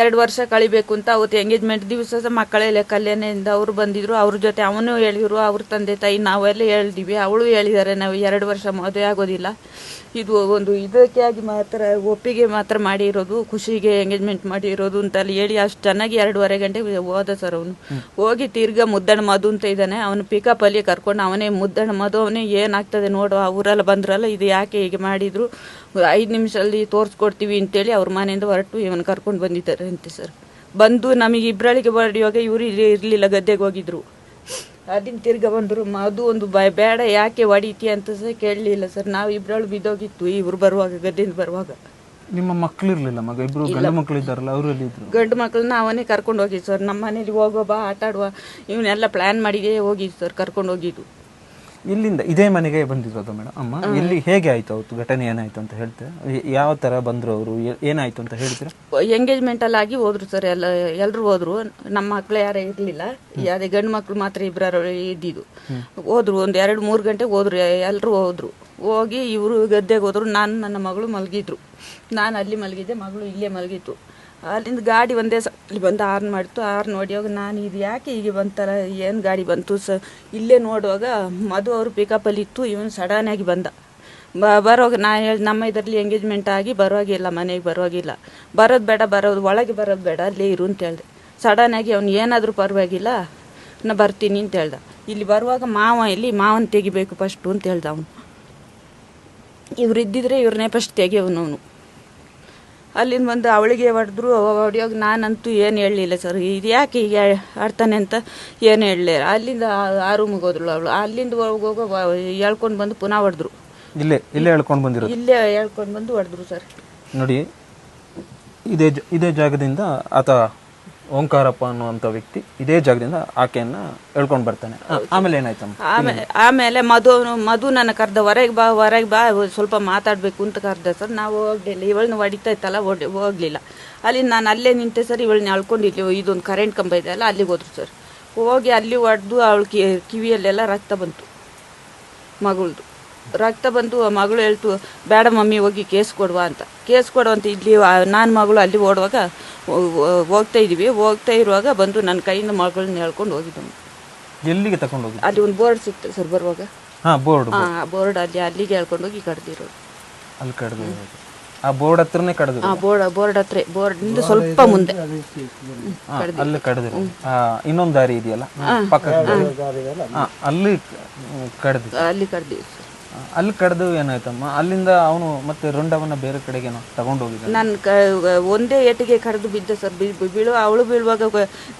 S2: ಎರಡು ವರ್ಷ ಕಳಿಬೇಕು ಅಂತ ಅವತ್ತು ಎಂಗೇಜ್ಮೆಂಟ್ ದಿವಸ ಮಕ್ಕಳೆಲ್ಲ ಕಲ್ಯಾಣದಿಂದ ಅವರು ಬಂದಿದ್ರು. ಅವ್ರ ಜೊತೆ ಅವನು ಹೇಳಿದ್ರು ಅವ್ರ ತಂದೆ ತಾಯಿ ನಾವೆಲ್ಲ ಹೇಳ್ದೀವಿ. ಅವಳು ಹೇಳಿದ್ದಾರೆ ನಾವು ಎರಡು ವರ್ಷ ಮದುವೆ ಆಗೋದಿಲ್ಲ. ಇದು ಒಂದು ಇದಕ್ಕೆ ಆಗಿ ಮಾತ್ರ ಒಪ್ಪಿಗೆ ಮಾತ್ರ ಮಾಡಿರೋದು ಖುಷಿಗೆ ಎಂಗೇಜ್ಮೆಂಟ್ ಮಾಡಿರೋದು ಅಂತ ಅಲ್ಲಿ ಹೇಳಿ ಅಷ್ಟು ಚೆನ್ನಾಗಿ ಎರಡೂವರೆ ಗಂಟೆ ಹೋದ ಸರ್ ಅವನು. ಹೋಗಿ ತಿರ್ಗಾ ಮುದ್ದಣ ಮಧು ಅಂತ ಇದ್ದಾನೆ. ಅವನು ಪಿಕಪ್ ಅಲ್ಲಿ ಕರ್ಕೊಂಡು ಅವನೇ ಮುದ್ದಣ ಮಧು ಅವನೇ ಏನಾಗ್ತದೆ ನೋಡು ಅವರೆಲ್ಲ ಬಂದ್ರಲ್ಲ ಇದು ಯಾಕೆ ಹೀಗೆ ಮಾಡಿದ್ರು. ಐದು ನಿಮಿಷದಲ್ಲಿ ತೋರಿಸ್ಕೊಡ್ತೀವಿ ಅಂತೇಳಿ ಅವ್ರ ಮನೆಯಿಂದ ಹೊರಟು ಇವನು ಕರ್ಕೊಂಡು ಬಂದಿದ್ದಾರೆ ಅಂತೆ ಸರ್. ಬಂದು ನಮಗೆ ಇಬ್ಬರಳಿಗೆ ಬರಡಿಯುವಾಗ ಇವರು ಇಲ್ಲಿ ಇರಲಿಲ್ಲ ಗದ್ದೆಗೆ ಹೋಗಿದ್ರು. ಅದನ್ನ ತಿರ್ಗ ಬಂದರು ಅದು ಒಂದು ಬ ಬೇಡ ಯಾಕೆ ಹೊಡಿತಿ ಅಂತ ಸಹ ಕೇಳಲಿಲ್ಲ ಸರ್. ನಾವು ಇಬ್ಬರಳು ಬಿದ್ದೋಗಿತ್ತು ಇವ್ರು ಬರುವಾಗ ಗದ್ದೆಯಿಂದ ಬರುವಾಗ.
S1: ನಿಮ್ಮ ಮಕ್ಕಳು ಇರಲಿಲ್ಲ ಮಗ? ಇಬ್ರು ಗಂಡು ಮಕ್ಕಳು ಇದ್ದಾರಲ್ಲ ಅವರು ಇದ್ರು?
S2: ಗಂಡು ಮಕ್ಕಳನ್ನ ಅವನೇ ಕರ್ಕೊಂಡು ಹೋಗಿದ್ದು ಸರ್. ನಮ್ಮ ಮನೇಲಿ ಹೋಗೋ ಬಾ ಆಟ ಆಡುವ ಇವನ್ನೆಲ್ಲ ಪ್ಲ್ಯಾನ್ ಮಾಡಿದೇ ಹೋಗಿದ್ದು ಸರ್ ಕರ್ಕೊಂಡು ಹೋಗಿದ್ದು.
S1: ಇಲ್ಲಿಂದ ಇದೇ ಮನೆಗೆ ಬಂದಿರೋದು ಮೇಡಮ್. ಅಮ್ಮ ಇಲ್ಲಿ ಹೇಗೆ ಆಯ್ತು ಅವತ್ತು? ಘಟನೆ ಏನಾಯ್ತು ಅಂತ ಹೇಳ್ತೀರಾ? ಯಾವ ತರ ಬಂದ್ರು ಅವರು? ಏನಾಯ್ತು ಅಂತ ಹೇಳ್ತೀರಾ?
S2: ಎಂಗೇಜ್ಮೆಂಟ್ ಅಲ್ಲಿ ಆಗಿ ಹೋದ್ರು ಸರ್ ಎಲ್ಲ ಎಲ್ಲರೂ ಹೋದ್ರು. ನಮ್ಮ ಮಕ್ಳು ಯಾರು ಇರ್ಲಿಲ್ಲ. ಅದೇ ಗಂಡು ಮಕ್ಳು ಮಾತ್ರ ಇಬ್ಬರು ಇದ್ದಿದ್ದು. ಹೋದ್ರು ಒಂದ್ ಎರಡು ಮೂರು ಗಂಟೆಗೆ ಹೋದ್ರು ಎಲ್ಲರೂ ಹೋದ್ರು. ಹೋಗಿ ಇವರು ಗದ್ದೆಗೆ ಹೋದ್ರು ನಾನು ನನ್ನ ಮಗಳು ಮಲಗಿದ್ರು. ನಾನು ಅಲ್ಲಿ ಮಲಗಿದ್ದೆ ಮಗಳು ಇಲ್ಲೇ ಮಲಗಿತ್ತು. ಅಲ್ಲಿಂದ ಗಾಡಿ ಒಂದೇ ಸ ಇಲ್ಲಿ ಬಂದು ಆರ್ನ್ ಮಾಡಿತ್ತು. ಆರ್ನ್ ನೋಡಿವಾಗ ನಾನು ಇದು ಯಾಕೆ ಹೀಗೆ ಬಂತಲ್ಲ? ಏನು ಗಾಡಿ ಬಂತು ಸ ಇಲ್ಲೇ ನೋಡುವಾಗ ಮಧು ಅವರು ಪಿಕಪ್ಪಲ್ಲಿ ಇತ್ತು. ಇವನು ಸಡನ್ನಾಗಿ ಬಂದ. ಬ ಬರೋವಾಗ ನಾನು ಹೇಳಿ ನಮ್ಮ ಇದರಲ್ಲಿ ಎಂಗೇಜ್ಮೆಂಟ್ ಆಗಿ ಬರೋವಾಗಿಲ್ಲ, ಮನೆಗೆ ಬರೋವಾಗಿಲ್ಲ. ಬರೋದು ಬೇಡ, ಬರೋದು ಒಳಗೆ ಬರೋದು ಬೇಡ, ಅಲ್ಲೇ ಇರು ಅಂತ ಹೇಳಿದೆ. ಸಡನ್ನಾಗಿ ಅವ್ನು ಏನಾದರೂ ಪರವಾಗಿಲ್ಲ, ನಾ ಬರ್ತೀನಿ ಅಂತ ಹೇಳ್ದ. ಇಲ್ಲಿ ಬರುವಾಗ ಮಾವ ಇಲ್ಲಿ ಮಾವನ ತೆಗಿಬೇಕು ಫಸ್ಟು ಅಂತ ಹೇಳ್ದ ಅವನು. ಇವ್ರು ಇದ್ದಿದ್ರೆ ಇವ್ರನ್ನೇ ಫಸ್ಟ್ ತೆಗಿಯವನು ಅವನು. ಅಲ್ಲಿಂದ ಬಂದು ಅವಳಿಗೆ ಹೊಡೆದ್ರು. ಹೊಡಿಯೋಗ ನಾನಂತೂ ಏನು ಹೇಳಲಿಲ್ಲ ಸರ್ ಇದು ಯಾಕೆ ಹೀಗೆ ಆಡ್ತಾನೆ ಅಂತ ಏನು ಹೇಳಲಿಲ್ಲ. ಅಲ್ಲಿಂದ ಆ- ರೂಮ್ಗೆ ಹೋದ್ಳು ಅವಳು. ಅಲ್ಲಿಂದ ಹೋಗೋಗ ಹೇಳ್ಕೊಂಡು ಬಂದು ಪುನಃ ಹೊಡೆದ್ರು.
S1: ಇಲ್ಲೇ ಇಲ್ಲೇ ಹೇಳ್ಕೊಂಡು ಬಂದಿರೋ
S2: ಇಲ್ಲೇ ಹೇಳ್ಕೊಂಡು ಬಂದು ಹೊಡೆದ್ರು ಸರ್
S1: ನೋಡಿ ಇದೇ ಇದೇ ಜಾಗದಿಂದ ಆತ ಓಂಕಾರಪ್ಪ ಅನ್ನುವಂಥ ವ್ಯಕ್ತಿ ಇದೇ ಜಾಗದಿಂದ ಆಕೆಯನ್ನು ಹೇಳ್ಕೊಂಡು ಬರ್ತಾನೆ. ಆಮೇಲೆ ಏನಾಯ್ತಮ್ಮ?
S2: ಆಮೇಲೆ ಆಮೇಲೆ ಮಧು ಮಧು ನನ್ನ ಕರೆದ ಹೊರಗೆ ಬಾ ಹೊರಗೆ ಬಾ ಸ್ವಲ್ಪ ಮಾತಾಡಬೇಕು ಅಂತ ಕರೆದ. ಸರ್ ನಾವು ಹೋಗಲಿಲ್ಲ. ಇವಳನ್ನ ಹೊಡಿತಾ ಇತ್ತಲ್ಲ ಹೊಡಿ ಹೋಗಲಿಲ್ಲ. ಅಲ್ಲಿ ನಾನು ಅಲ್ಲೇ ನಿಂತೆ ಸರ್ ಇವಳನ್ನ ಅಳ್ಕೊಂಡಿದ್ಲು. ಇದೊಂದು ಕರೆಂಟ್ ಕಂಬ ಇದೆ ಅಲ್ಲ ಅಲ್ಲಿಗೆ ಹೋದ್ರು ಸರ್. ಹೋಗಿ ಅಲ್ಲಿ ಹೊಡೆದು ಅವಳು ಕಿ ಕಿವಿಯಲ್ಲೆಲ್ಲ ರಕ್ತ ಬಂತು ಮಗಳದು. ರಕ್ತ ಬಂತು ಆ ಮಗಳು ಹೇಳ್ತು ಬೇಡ ಮಮ್ಮಿ ಹೋಗಿ ಕೇಸ್ ಕೊಡುವ ಅಂತ. ಕೇಸ್ ಕೊಡುವಂತ ಇಲ್ಲಿ ನಾನು ಮಗಳು ಅಲ್ಲಿ ಓಡುವಾಗ ಹೋಗ್ತಾ ಇದೀವಿ. ಹೋಗ್ತಾ ಇರುವಾಗ ಬಂದು ನನ್ನ ಕೈಯಿಂದ ಮಗಳನ್ನ ಹೇಳ್ಕೊಂಡು ಹೋಗಿದ್ದನು
S1: ಎಲ್ಲಿಗೆ ತಗೊಂಡು ಹೋಗಿ
S2: ಅಲ್ಲಿ ಒಂದು ಬೋರ್ಡ್ ಸಿಕ್ತು ಸರ್ ಬರುವಾಗ.
S1: ಹಾ ಬೋರ್ಡ್
S2: ಹಾ ಬೋರ್ಡ್. ಅಲ್ಲಿ ಅಲ್ಲಿಗೆ ಹೇಳ್ಕೊಂಡು ಹೋಗಿ ಕಡ್ದಿರೋದು.
S1: ಅಲ್ಲಿ ಕಡ್ದು ಆ ಬೋರ್ಡ್ ಹತ್ರನೇ ಕಡ್ದು
S2: ಆ ಬೋರ್ಡ್ ಬೋರ್ಡ್ ಹತ್ರ ಬೋರ್ಡ್ನಿಂದ ಸ್ವಲ್ಪ ಮುಂದೆ.
S1: ಅಲ್ಲಿ ಕಡ್ದು ಆ, ಇನ್ನೊಂದು ದಾರಿ ಇದೆಯಲ್ಲ? ಪಕ್ಕದ ಹಾ, ಅಲ್ಲಿ ಕಡ್ದು
S2: ಅಲ್ಲಿ ಕಡ್ದಿವಿ
S1: ಅಲ್ಲಿ ಕಡ್ದು ಏನಾಯ್ತಮ್ಮ? ಅಲ್ಲಿಂದ ಅವನು ಮತ್ತೆ ರುಂಡವನ್ನ ಬೇರೆ ಕಡೆಗೆ ತಗೊಂಡು ಹೋಗಿದ್ದಾನೆ
S2: ನಾನು ಕ ಒಂದೇ ಏಟಿಗೆ ಕರೆದು ಬಿದ್ದೆ ಸರ್. ಬಿ ಬೀಳು ಅವಳು ಬೀಳುವಾಗ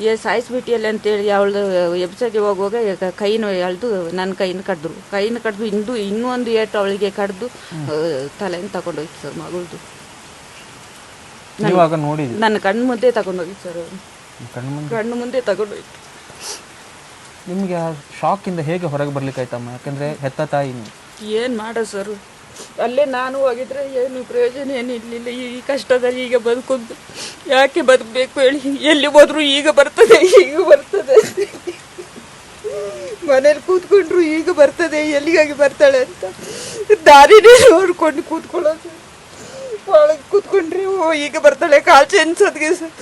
S2: ಏ ಅಂತ ಅಂತೇಳಿ ಅವಳು ಎಬ್ಸಕ್ಕೆ ಹೋಗುವಾಗ ಕೈನ ಎಳ್ದು ನನ್ನ ಕೈನ ಕಡ್ದ್ರು. ಕೈನ ಕಡ್ದು ಇಂದು ಇನ್ನೂ ಒಂದು ಏಟು ಅವಳಿಗೆ ಕಡ್ದು ತಲೆಯನ್ನು ತಗೊಂಡೋಯ್ತು ಸರ್ ಮಗಳದು.
S1: ಇವಾಗ ನೋಡಿ
S2: ನನ್ನ ಕಣ್ಣು ಮುಂದೆ ತಗೊಂಡೋಗಿತ್ತು ಸರ್.
S1: ಕಣ್ಣು ಮುಂದೆ?
S2: ಕಣ್ಣು ಮುಂದೆ ತಗೊಂಡೋಯ್ತು.
S1: ನಿಮಗೆ ಶಾಕಿಂದ ಹೇಗೆ ಹೊರಗೆ ಬರ್ಲಿಕ್ಕೆ ಆಯ್ತಮ್ಮ ಯಾಕಂದ್ರೆ ಹೆತ್ತ ತಾಯಿ.
S2: ಏನು ಮಾಡೋ ಸರ್? ಅಲ್ಲೇ ನಾನು ಹೋಗಿದ್ರೆ ಏನು ಪ್ರಯೋಜನ ಏನು ಇರಲಿಲ್ಲ. ಈ ಕಷ್ಟದಲ್ಲಿ ಈಗ ಬದುಕೊಂಡು ಯಾಕೆ ಬದುಕಬೇಕು ಹೇಳಿ? ಎಲ್ಲಿ ಹೋದ್ರು ಈಗ ಬರ್ತದೆ ಈಗ ಬರ್ತದೆ. ಮನೇಲಿ ಕೂತ್ಕೊಂಡ್ರು ಈಗ ಬರ್ತದೆ, ಎಲ್ಲಿಗಾಗಿ ಬರ್ತಾಳೆ ಅಂತ. ದಾರಿನೇ ನೋಡ್ಕೊಂಡು ಕೂತ್ಕೊಳ್ಳೋದು ಒಳಗೆ ಕೂತ್ಕೊಂಡ್ರಿ, ಓ, ಈಗ ಬರ್ತಾಳೆ ಕಾಲ್ಚೆ ಸರ್.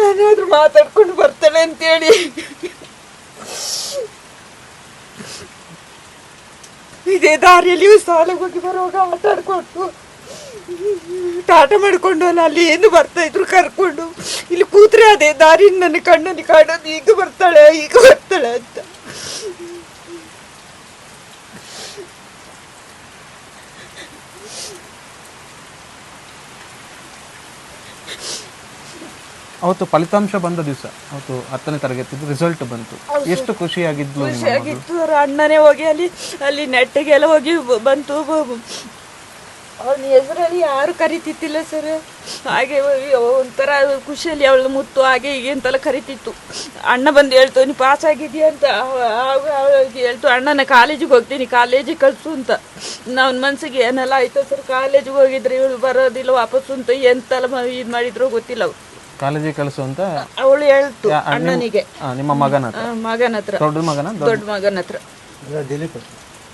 S2: ಏನಾದರೂ ಮಾತಾಡ್ಕೊಂಡು ಬರ್ತಾಳೆ ಅಂತೇಳಿ. ಇದೇ ದಾರಿಯಲ್ಲಿ ಸಾಲಿಗೆ ಹೋಗಿ ಬರುವಾಗ ಆಟ ಆಡ್ಕೊಂಡು ಆಟ ಮಾಡ್ಕೊಂಡು ಅಲ್ಲ ಅಲ್ಲಿ ಏನು ಬರ್ತಾ ಇದ್ರು ಕರ್ಕೊಂಡು, ಇಲ್ಲಿ ಕೂತ್ರೆ ಅದೇ ದಾರಿ ನನ್ನ ಕಣ್ಣಲ್ಲಿ ಕಾಣೋದು, ಈಗ ಬರ್ತಾಳೆ ಈಗ ಬರ್ತಾಳೆ ಅಂತ.
S1: ಅವತ್ತು ಫಲಿತಾಂಶ ಬಂದ ದಿವಸ ಅವತ್ತು ಹತ್ತನೇ ತರಗತಿದು ರಿಸಲ್ಟ್ ಬಂತು. ಎಷ್ಟು ಖುಷಿಯಾಗಿದ್ಲು ನಿಮ್ಮ ಮಗಳು?
S2: ಖುಷಿಯಾಗಿತ್ತು. ಅವ್ರ ಅಣ್ಣನೇ ಹೋಗಿ ಅಲ್ಲಿ ಅಲ್ಲಿ ನೆಟ್ಟಿಗೆಲ್ಲ ಹೋಗಿ ಬ- ಬಂತು. ಅವನ ಹೆಸರಲ್ಲಿ ಯಾರು ಕರಿತಿತ್ತಿಲ್ಲ ಸರ್ ಹಾಗೆ ಒಂಥರ ಖುಷಿಯಲ್ಲಿ ಅವಳು ಮುತ್ತು ಹಾಗೆ ಹೀಗೆ ಅಂತೆಲ್ಲ ಕರಿತಿತ್ತು. ಅಣ್ಣ ಬಂದು ಹೇಳ್ತು ನೀ ಪಾಸ್ ಆಗಿದೆಯಾ ಅಂತ. ಅವ- ಅವಳಿಗೆ ಹೇಳ್ತು ಅಣ್ಣನ ಕಾಲೇಜಿಗೆ ಹೋಗ್ತೀನಿ ಕಾಲೇಜಿಗೆ ಕಳಿಸು ಅಂತ. ನನ್ನ ಮನಸ್ಸಿಗೆ ಏನೆಲ್ಲ ಆಯ್ತು ಸರ್ ಕಾಲೇಜಿಗೆ ಹೋಗಿದ್ರೆ ಇವಳು ಬರೋದಿಲ್ಲ ವಾಪಸ್ಸು ಅಂತ ಎಂತೆಲ್ಲ ಇದು ಮಾಡಿದ್ರು ಗೊತ್ತಿಲ್ಲ ಅವು.
S1: ಕಾಲೇಜಿಗೆ ಕಳಿಸು ಅಂತ
S2: ಅವಳು ಹೇಳ್ತು
S1: ಯಾ- ನಿಮ್ಮ-
S2: ಅಣ್ಣನಿಗೆ.
S1: ಆ, ನಿಮ್ಮ ಮಗನ ಹತ್ರ.
S2: ಆ, ಮಗನ ಹತ್ರ.
S1: ದೊಡ್ಡ ಮಗನ? ದೊಡ್ಡ
S2: ದೊಡ್ಡ ಮಗನ ಹತ್ರ.
S3: ದಿಲೀಪ್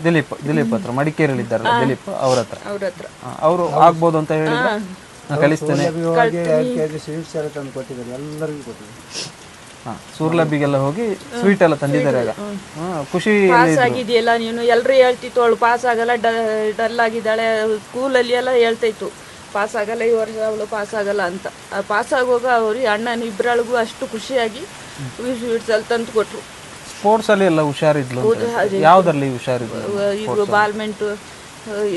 S1: ದಿಲೀಪ್ ದಿಲೀಪ್ ಹತ್ರ ಮಡಿಕೇರಿಯಲ್ಲಿ ಇದ್ದಾರೆ ದಿಲೀಪ್ ಅವ್ರ ಹತ್ರ.
S2: ಅವ್ರ ಹತ್ರ.
S1: ಅವರು ಆಗ್ಬೋದು ಅಂತ ಹೇಳಿದ್ರೆ ನಾ ಕಳಿಸ್ತೇನೆ.
S3: ಹೋಗಿ ಎರಡು ಕೆ ಜಿ ಸ್ವೀಟ್ಸ್ ಎಲ್ಲ ತಂದು ಕೊಟ್ಟಿದ್ದಾರೆ? ಎಲ್ಲರಿಗೂ ಕೊಟ್ಟಿದ್ದಾರೆ.
S1: ಹಾ ಸೂರ್ಲಬ್ಬಿಗೆಲ್ಲ ಹೋಗಿ ಸ್ವೀಟ್ ಎಲ್ಲ ತಂದಿದ್ದಾರೆ ಆಗ ಹಾ, ಖುಷಿ
S2: ಪಾಸ್ ಆಗಿದೆಯಲ್ಲ ನೀನು? ಎಲ್ಲರೂ ಹೇಳ್ತಿತ್ತು ಅವಳು ಪಾಸ್ ಆಗಲ್ಲ ಡಲ್ ಆಗಿದ್ದಾಳೆ. ಸ್ಕೂಲಲ್ಲಿ ಎಲ್ಲ ಹೇಳ್ತೈತು ಪಾಸ್ ಆಗಲ್ಲ ಈ ವರ್ಷ ಅವಳು ಪಾಸ್ ಆಗಲ್ಲ ಅಂತ ಪಾಸ್ ಆಗುವಾಗ ಅವ್ರಿಗೆ ಅಣ್ಣನ ಇಬ್ಬರಳಿಗೂ ಅಷ್ಟು ಖುಷಿಯಾಗಿ ಸ್ವೀಟ್ಸ್ ಅಲ್ಲಿ ತಂದು ಕೊಟ್ರು.
S1: ಸ್ಪೋರ್ಟ್ಸ್ ಅಲ್ಲಿ ಎಲ್ಲ ಹುಷಾರಿದ್ಲು ಯಾವುದರಲ್ಲಿ ಹುಷಾರಿದ್ಲು
S2: ಇದು ಬಾಲ್ಮೆಂಟು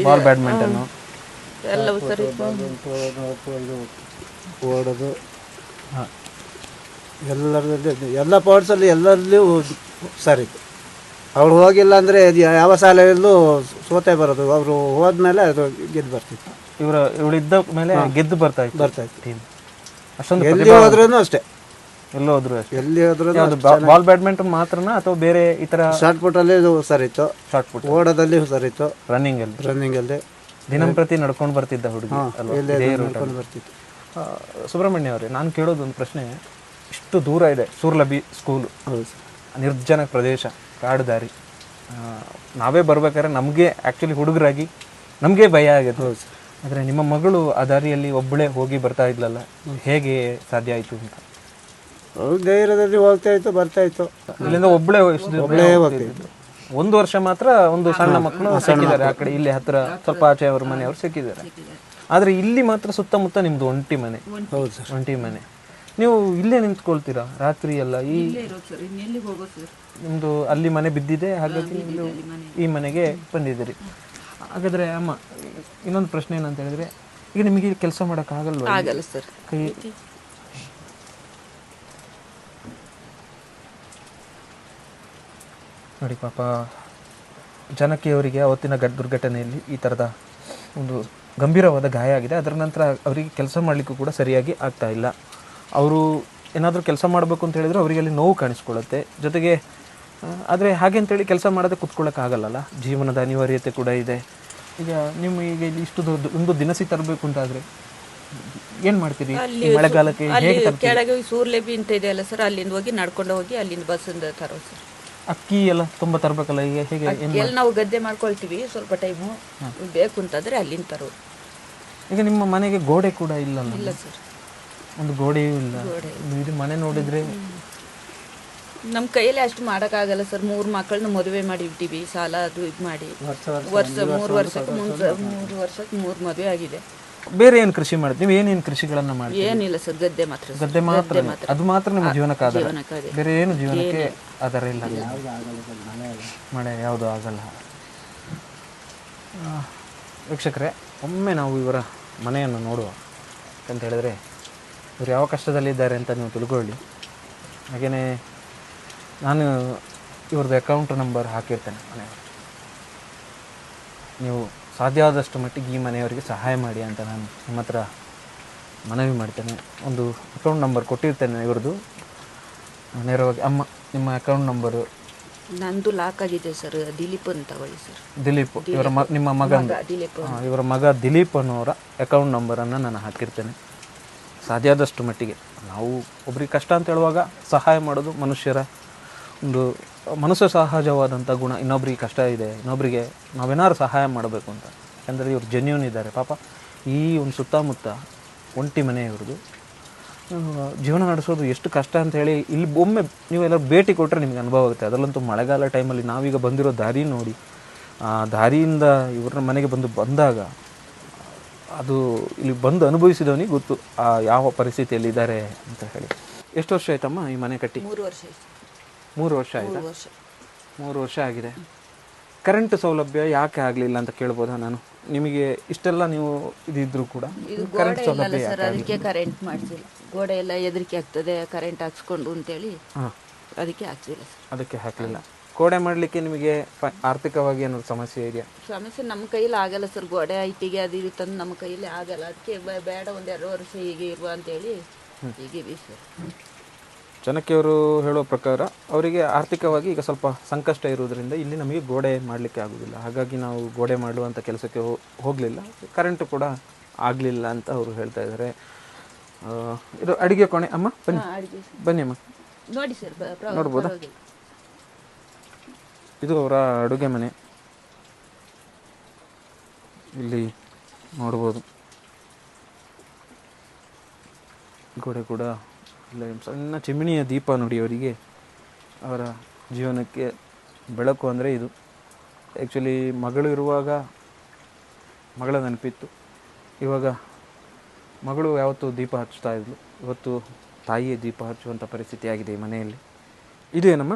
S1: ಬಾಲ್ ಬ್ಯಾಡ್ಮಿಂಟನ್
S3: ಎಲ್ಲ ಇದು ಓಡೋದು. ಎಲ್ಲ ಪಾರ್ಟ್ಸಲ್ಲಿ ಎಲ್ಲರಲ್ಲಿ ಸರಿ ಅವಳು ಹೋಗಿಲ್ಲ ಅಂದರೆ ಯಾವ ಶಾಲೆಯಲ್ಲೂ ಸೋತೆ ಬರೋದು. ಅವರು ಹೋದ್ಮೇಲೆ ಅದು ಗೆದ್ದು ಬರ್ತಿತ್ತು.
S1: ಇವರ ಇವಳಿದ್ದ ಮೇಲೆ ಗೆದ್ದು ಬರ್ತಾ ಇತ್ತು.
S3: ಬರ್ತಾ ಇತ್ತು.
S1: ಟೀಮ್. ಅಷ್ಟೊಂದು
S3: ಎಲ್ಲಿ ಹೋದ್ರೂ ಅಷ್ಟೇ.
S1: ಎಲ್ಲೋ ಹೋದ್ರು ಅಷ್ಟೇ.
S3: ಎಲ್ಲಿ ಹೋದ್ರೂ
S1: ಬಾಲ್ ಬ್ಯಾಡ್ಮಿಂಟನ್ ಮಾತ್ರನಾ ಅಥವಾ ಬೇರೆ ಈ ತರ
S3: ಶಾರ್ಟ್ ಪುಟ್ಟಲ್ಲಿ ಇತ್ತು
S1: ಶಾರ್ಟ್ ಪುಟ್
S3: ಓಡೋದಲ್ಲಿ ಸರಿತು
S1: ರನ್ನಿಂಗ್ ಅಲ್ಲಿ.
S3: ರನ್ನಿಂಗಲ್ಲಿ
S1: ದಿನಂಪ್ರತಿ ನಡ್ಕೊಂಡು ಬರ್ತಿದ್ದ ಹುಡುಗಿ
S3: ನಡ್ಕೊಂಡು ಬರ್ತಿತ್ತು
S1: ಸುಬ್ರಹ್ಮಣ್ಯ ಅವರೇ ನಾನು ಕೇಳೋದು ಒಂದು ಪ್ರಶ್ನೆ. ಇಷ್ಟು ದೂರ ಇದೆ ಸೂರ್ಲಬಿ ಸ್ಕೂಲು ನಿರ್ಜನ ಪ್ರದೇಶ ಕಾಡು ದಾರಿ ನಾವೇ ಬರ್ಬೇಕಾದ್ರೆ ನಮಗೆ ಆ್ಯಕ್ಚುಲಿ ಹುಡುಗರಾಗಿ ನಮಗೆ ಭಯ ಆಗುತ್ತೆ.
S3: ಹೌದು ಸರ್
S1: ಆದರೆ ನಿಮ್ಮ ಮಗಳು ಆ ದಾರಿಯಲ್ಲಿ ಒಬ್ಬಳೇ ಹೋಗಿ ಬರ್ತಾ ಇದ್ಲಲ್ಲ ಹೇಗೆ ಸಾಧ್ಯ ಆಯಿತು ಅಂತ?
S3: ಧೈರ್ಯದಲ್ಲಿ ಹೋಗ್ತಾ ಇತ್ತು ಬರ್ತಾ ಇತ್ತು.
S1: ಇಲ್ಲಿಂದ ಒಬ್ಬಳೇ
S3: ಒಬ್ಬಳೇ ಹೋಗ್ತಿತ್ತು
S1: ಒಂದು ವರ್ಷ ಮಾತ್ರ ಒಂದು ಸಣ್ಣ ಮಕ್ಕಳು ಸಿಕ್ಕಿದ್ದಾರೆ. ಆ ಕಡೆ ಇಲ್ಲಿ ಹತ್ರ ಸ್ವಲ್ಪ ಆಚೆ ಅವ್ರ ಮನೆಯವರು ಸಿಕ್ಕಿದ್ದಾರೆ. ಆದರೆ ಇಲ್ಲಿ ಮಾತ್ರ ಸುತ್ತಮುತ್ತ ನಿಮ್ಮದು ಒಂಟಿ ಮನೆ.
S3: ಹೌದು ಸರ್.
S1: ಒಂಟಿ ಮನೆ. ನೀವು ಇಲ್ಲೇ ನಿಂತ್ಕೊಳ್ತೀರಾ? ರಾತ್ರಿ ಎಲ್ಲ ಈ ನಿಮ್ದು ಅಲ್ಲಿ ಮನೆ ಬಿದ್ದಿದೆ? ಹಾಗಾಗಿ ನೀವು ಈ ಮನೆಗೆ ಬಂದಿದ್ದೀರಿ. ಹಾಗಾದ್ರೆ ಅಮ್ಮ ಇನ್ನೊಂದು ಪ್ರಶ್ನೆ ಏನಂತ ಹೇಳಿದ್ರೆ ಈಗ ನಿಮಗೆ ಕೆಲಸ ಮಾಡೋಕ್ಕಾಗಲ್ವಾ
S2: ಆಗಲ್ಲ ಸರ್.
S1: ಕೈ ನೋಡಿ ಪಾಪ ಜನಕಿಯವರಿಗೆ ಅವತ್ತಿನ ಘಟ್ ದುರ್ಘಟನೆಯಲ್ಲಿ ಈ ಥರದ ಒಂದು ಗಂಭೀರವಾದ ಗಾಯ ಆಗಿದೆ. ಅದರ ನಂತರ ಅವರಿಗೆ ಕೆಲಸ ಮಾಡಲಿಕ್ಕೂ ಕೂಡ ಸರಿಯಾಗಿ ಆಗ್ತಾ ಇಲ್ಲ. ಅವರು ಏನಾದರೂ ಕೆಲಸ ಮಾಡಬೇಕು ಅಂತ ಹೇಳಿದ್ರೆ ಅವರಿಗೆ ಅಲ್ಲಿ ನೋವು ಕಾಣಿಸ್ಕೊಳ್ಳುತ್ತೆ. ಜೊತೆಗೆ ಆದರೆ ಹಾಗೆ ಅಂತೇಳಿ ಕೆಲಸ ಮಾಡದೆ ಕುತ್ಕೊಳ್ಳೋಕ್ಕಾಗಲ್ಲಲ್ಲ? ಜೀವನದ ಅನಿವಾರ್ಯತೆ ಕೂಡ ಇದೆ. ಈಗ ನಿಮ್ಮ ಈಗ ಇಲ್ಲಿ ಇಷ್ಟು ದೊಡ್ಡ ಒಂದು ದಿನಸಿ ತರಬೇಕು ಅಂತಾದ್ರೆ ಏನ್ ಮಾಡ್ತೀರಿ? ಈ ಮಳೆಗಾಲಕ್ಕೆ ಹೇಗೆ
S2: ಅಲ್ಲಿ
S1: ತರ್ತೀರಿ?
S2: ಕೆಳಗೆ ಸೂರ್ಲೆಬಿ ಅಂತ ಇದೆಯಲ್ಲ ಸರ್ ಅಲ್ಲಿಂದ ಹೋಗಿ ನಡ್ಕೊಂಡು ಹೋಗಿ ಅಲ್ಲಿಂದ ಬಸ್ಸಿಂದ ತರೋ ಸರ್.
S1: ಅಕ್ಕಿ ಎಲ್ಲ ತುಂಬಾ ತರಬೇಕಲ್ಲ ಈಗ ಹೇಗೆ ಎಲ್ಲ
S2: ಎಲ್ಲಿ ನಾವು ಗದ್ದೆ ಮಾಡ್ಕೊಳ್ತೀವಿ ಸ್ವಲ್ಪ ಟೈಮು ಬೇಕು ಅಂತಂದ್ರೆ ಅಲ್ಲಿಂದ ತರೋದು.
S1: ಈಗ ನಿಮ್ಮ ಮನೆಗೆ ಗೋಡೆ ಕೂಡ ಇಲ್ಲಲ್ಲ?
S2: ಇಲ್ಲ ಸರ್.
S1: ಒಂದು ಗೋಡೆಯೂ ಇಲ್ಲ. ಇದು ಮನೆ ನೋಡಿದ್ರೆ
S2: ನಮ್ಮ ಕೈಯಲ್ಲಿ ಅಷ್ಟು ಮಾಡೋಕ್ಕಾಗಲ್ಲ ಸರ್. ಮೂರು ಮಕ್ಕಳನ್ನ ಮದುವೆ ಮಾಡಿಬಿಟ್ಟಿವಿ ಸಾಲ ಅದು ಇದು ಮಾಡಿ. ವರ್ಷ ಮೂರು ವರ್ಷಕ್ಕೆ ಮುಂಚೆ ಮೂರು ವರ್ಷಕ್ಕೆ ಮೂರು ಮದುವೆ ಆಗಿದೆ.
S1: ಬೇರೆ ಏನು ಕೃಷಿ ಮಾಡ್ತೀವಿ ನೀವು ಏನೇನು ಕೃಷಿಗಳನ್ನ ಮಾಡಿ
S2: ಏನಿಲ್ಲ ಸರ್ ಗದ್ದೆ ಮಾತ್ರ.
S1: ಗದ್ದೆ ಮಾತ್ರ ಅದು ಮಾತ್ರ ನಿಮ್ಮ ಜೀವನಕ್ಕೆ ಆಧಾರ. ಬೇರೆ ಏನು ಜೀವನಕ್ಕೆ ಆಧಾರ ಇಲ್ಲ? ಮಳೆ ಯಾವುದು ಆಗಲ್ಲ. ಆ, ವೀಕ್ಷಕರೇ ಒಮ್ಮೆ ನಾವು ಇವರ ಮನೆಯನ್ನು ನೋಡುವ ಅಂತ ಹೇಳಿದ್ರೆ ಇವರು ಯಾವ ಕಷ್ಟದಲ್ಲಿದ್ದಾರೆ ಅಂತ ನೀವು ತಿಳ್ಕೊಳ್ಳಿ. ಹಾಗೆಯೇ ನಾನು ಇವ್ರದ್ದು ಅಕೌಂಟ್ ನಂಬರ್ ಹಾಕಿರ್ತೇನೆ ಮನೆಯವರು ನೀವು ಸಾಧ್ಯ ಆದಷ್ಟು ಮಟ್ಟಿಗೆ ಈ ಮನೆಯವರಿಗೆ ಸಹಾಯ ಮಾಡಿ ಅಂತ ನಾನು ನಿಮ್ಮ ಹತ್ರ ಮನವಿ ಮಾಡ್ತೇನೆ. ಒಂದು ಅಕೌಂಟ್ ನಂಬರ್ ಕೊಟ್ಟಿರ್ತೇನೆ ಇವ್ರದ್ದು. ನೇರವಾಗಿ ಅಮ್ಮ ನಿಮ್ಮ ಅಕೌಂಟ್ ನಂಬರು
S2: ನಂದು ಲಾಕ್ ಆಗಿದೆ ಸರ್ ದಿಲೀಪ್ ಅಂತ ತಗೊಳ್ಳಿ ಸರ್
S1: ದಿಲೀಪ್ ಇವರ ಮ ನಿಮ್ಮ ಮಗ
S2: ದಿಲೀಪ್
S1: ಇವರ ಮಗ ದಿಲೀಪ್ ಅನ್ನೋರ ಅಕೌಂಟ್ ನಂಬರನ್ನು ನಾನು ಹಾಕಿರ್ತೇನೆ. ಸಾಧ್ಯ ಆದಷ್ಟು ಮಟ್ಟಿಗೆ ನಾವು ಒಬ್ರಿಗೆ ಕಷ್ಟ ಅಂತ ಹೇಳುವಾಗ ಸಹಾಯ ಮಾಡೋದು ಮನುಷ್ಯರ ಒಂದು ಮನಸ್ಸು ಸಹಜವಾದಂಥ ಗುಣ ಇನ್ನೊಬ್ರಿಗೆ ಕಷ್ಟ ಇದೆ ಇನ್ನೊಬ್ಬರಿಗೆ ನಾವೇನಾದ್ರು ಸಹಾಯ ಮಾಡಬೇಕು ಅಂತ. ಯಾಕಂದರೆ ಇವ್ರು ಜೆನ್ಯೂನ್ ಇದ್ದಾರೆ. ಪಾಪ ಈ ಒಂದು ಸುತ್ತಮುತ್ತ ಒಂಟಿ ಮನೆ ಇವ್ರದ್ದು ಜೀವನ ನಡೆಸೋದು ಎಷ್ಟು ಕಷ್ಟ ಅಂತ ಹೇಳಿ ಇಲ್ಲಿ ಒಮ್ಮೆ ನೀವೆಲ್ಲ ಭೇಟಿ ಕೊಟ್ಟರೆ ನಿಮ್ಗೆ ಅನುಭವ ಆಗುತ್ತೆ. ಅದರಲ್ಲಂತೂ ಮಳೆಗಾಲ ಟೈಮಲ್ಲಿ ನಾವೀಗ ಬಂದಿರೋ ದಾರಿ ನೋಡಿ, ಆ, ದಾರಿಯಿಂದ ಇವ್ರ ಮನೆಗೆ ಬಂದು ಬಂದಾಗ ಅದು ಇಲ್ಲಿ ಬಂದು ಅನುಭವಿಸಿದವನಿಗೆ ಗೊತ್ತು ಯಾವ ಪರಿಸ್ಥಿತಿಯಲ್ಲಿ ಇದ್ದಾರೆ ಅಂತ ಹೇಳಿ. ಎಷ್ಟು ವರ್ಷ ಆಯ್ತಮ್ಮ ಈ ಮನೆ ಕಟ್ಟಿ?
S2: ಮೂರು ವರ್ಷ ಆಯ್ತು.
S1: ಮೂರು ವರ್ಷ ಆಯಿತು?
S2: ಮೂರು ವರ್ಷ.
S1: ಮೂರು ವರ್ಷ ಆಗಿದೆ. ಕರೆಂಟ್ ಸೌಲಭ್ಯ ಯಾಕೆ ಆಗಲಿಲ್ಲ ಅಂತ ಕೇಳ್ಬೋದಾ ನಾನು? ನಿಮಗೆ ಇಷ್ಟೆಲ್ಲ ನೀವು ಇದಿದ್ರು ಕೂಡ
S2: ಇದು ಗೋಡೆ
S1: ಸೌಲಭ್ಯ
S2: ಸರ್ ಅದಕ್ಕೆ ಕರೆಂಟ್ ಮಾಡಿಸಿಲ್ಲ. ಗೋಡೆ ಎಲ್ಲ ಹೆದರಿಕೆ ಆಗ್ತದೆ ಕರೆಂಟ್ ಹಾಕ್ಸ್ಕೊಂಡು ಅಂತೇಳಿ
S1: ಹಾಂ.
S2: ಅದಕ್ಕೆ ಹಾಕ್ಸಿಲ್ಲ ಸರ್.
S1: ಅದಕ್ಕೆ ಹಾಕಲಿಲ್ಲ. ಗೋಡೆ ಮಾಡಲಿಕ್ಕೆ ನಿಮಗೆ ಫ- ಆರ್ಥಿಕವಾಗಿ ಏನಾದ್ರು ಸಮಸ್ಯೆ ಇದೆಯಾ?
S2: ಸಮಸ್ಯೆ ನಮ್ಮ ಕೈಯಲ್ಲಿ ಆಗಲ್ಲ ಸರ್ ಗೋಡೆ ಐಟಿಗೆ ಅದು ಇದು ತಂದು ನಮ್ಮ ಕೈಯಲ್ಲಿ ಆಗಲ್ಲ. ಅದಕ್ಕೆ ಬೇಡ ಒಂದು ಎರಡು ವರ್ಷ ಹೀಗೆ ಇರುವ ಅಂತೇಳಿ ಹೀಗೆ ಸರ್.
S1: ಅವರು ಹೇಳೋ ಪ್ರಕಾರ ಅವರಿಗೆ ಆರ್ಥಿಕವಾಗಿ ಈಗ ಸ್ವಲ್ಪ ಸಂಕಷ್ಟ ಇರುವುದರಿಂದ ಇಲ್ಲಿ ನಮಗೆ ಗೋಡೆ ಮಾಡಲಿಕ್ಕೆ ಆಗೋದಿಲ್ಲ ಹಾಗಾಗಿ ನಾವು ಗೋಡೆ ಮಾಡುವಂಥ ಕೆಲಸಕ್ಕೆ ಹೋಗಲಿಲ್ಲ. ಕರೆಂಟು ಕೂಡ ಆಗಲಿಲ್ಲ ಅಂತ ಅವರು ಹೇಳ್ತಾ ಇದ್ದಾರೆ. ಇದು ಅಡಿಗೆ ಕೋಣೆ. ಅಮ್ಮ ಬನ್ನಿ. ಬನ್ನಿ ಅಮ್ಮ.
S2: ನೋಡಿ ಸರ್
S1: ನೋಡ್ಬೋದಾ? ಇದು ಅವರ ಅಡುಗೆ ಮನೆ. ಇಲ್ಲಿ ನೋಡ್ಬೋದು. ಗೋಡೆ ಕೂಡ ಇಲ್ಲೇ ಸಣ್ಣ ಚಿಮಿಣಿಯ ದೀಪ ನೋಡಿ ಅವರಿಗೆ. ಅವರ ಜೀವನಕ್ಕೆ ಬೆಳಕು ಅಂದರೆ ಇದು. ಆ್ಯಕ್ಚುಲಿ ಮಗಳು ಇರುವಾಗ ಮಗಳ ನೆನಪಿತ್ತು. ಇವಾಗ ಮಗಳು ಯಾವತ್ತೂ ದೀಪ ಹಚ್ತಾ ಇದ್ಲು. ಇವತ್ತು ತಾಯಿಯೇ ದೀಪ ಹಚ್ಚುವಂಥ ಪರಿಸ್ಥಿತಿ ಆಗಿದೆ ಈ ಮನೆಯಲ್ಲಿ. ಇದು ಏನಮ್ಮ?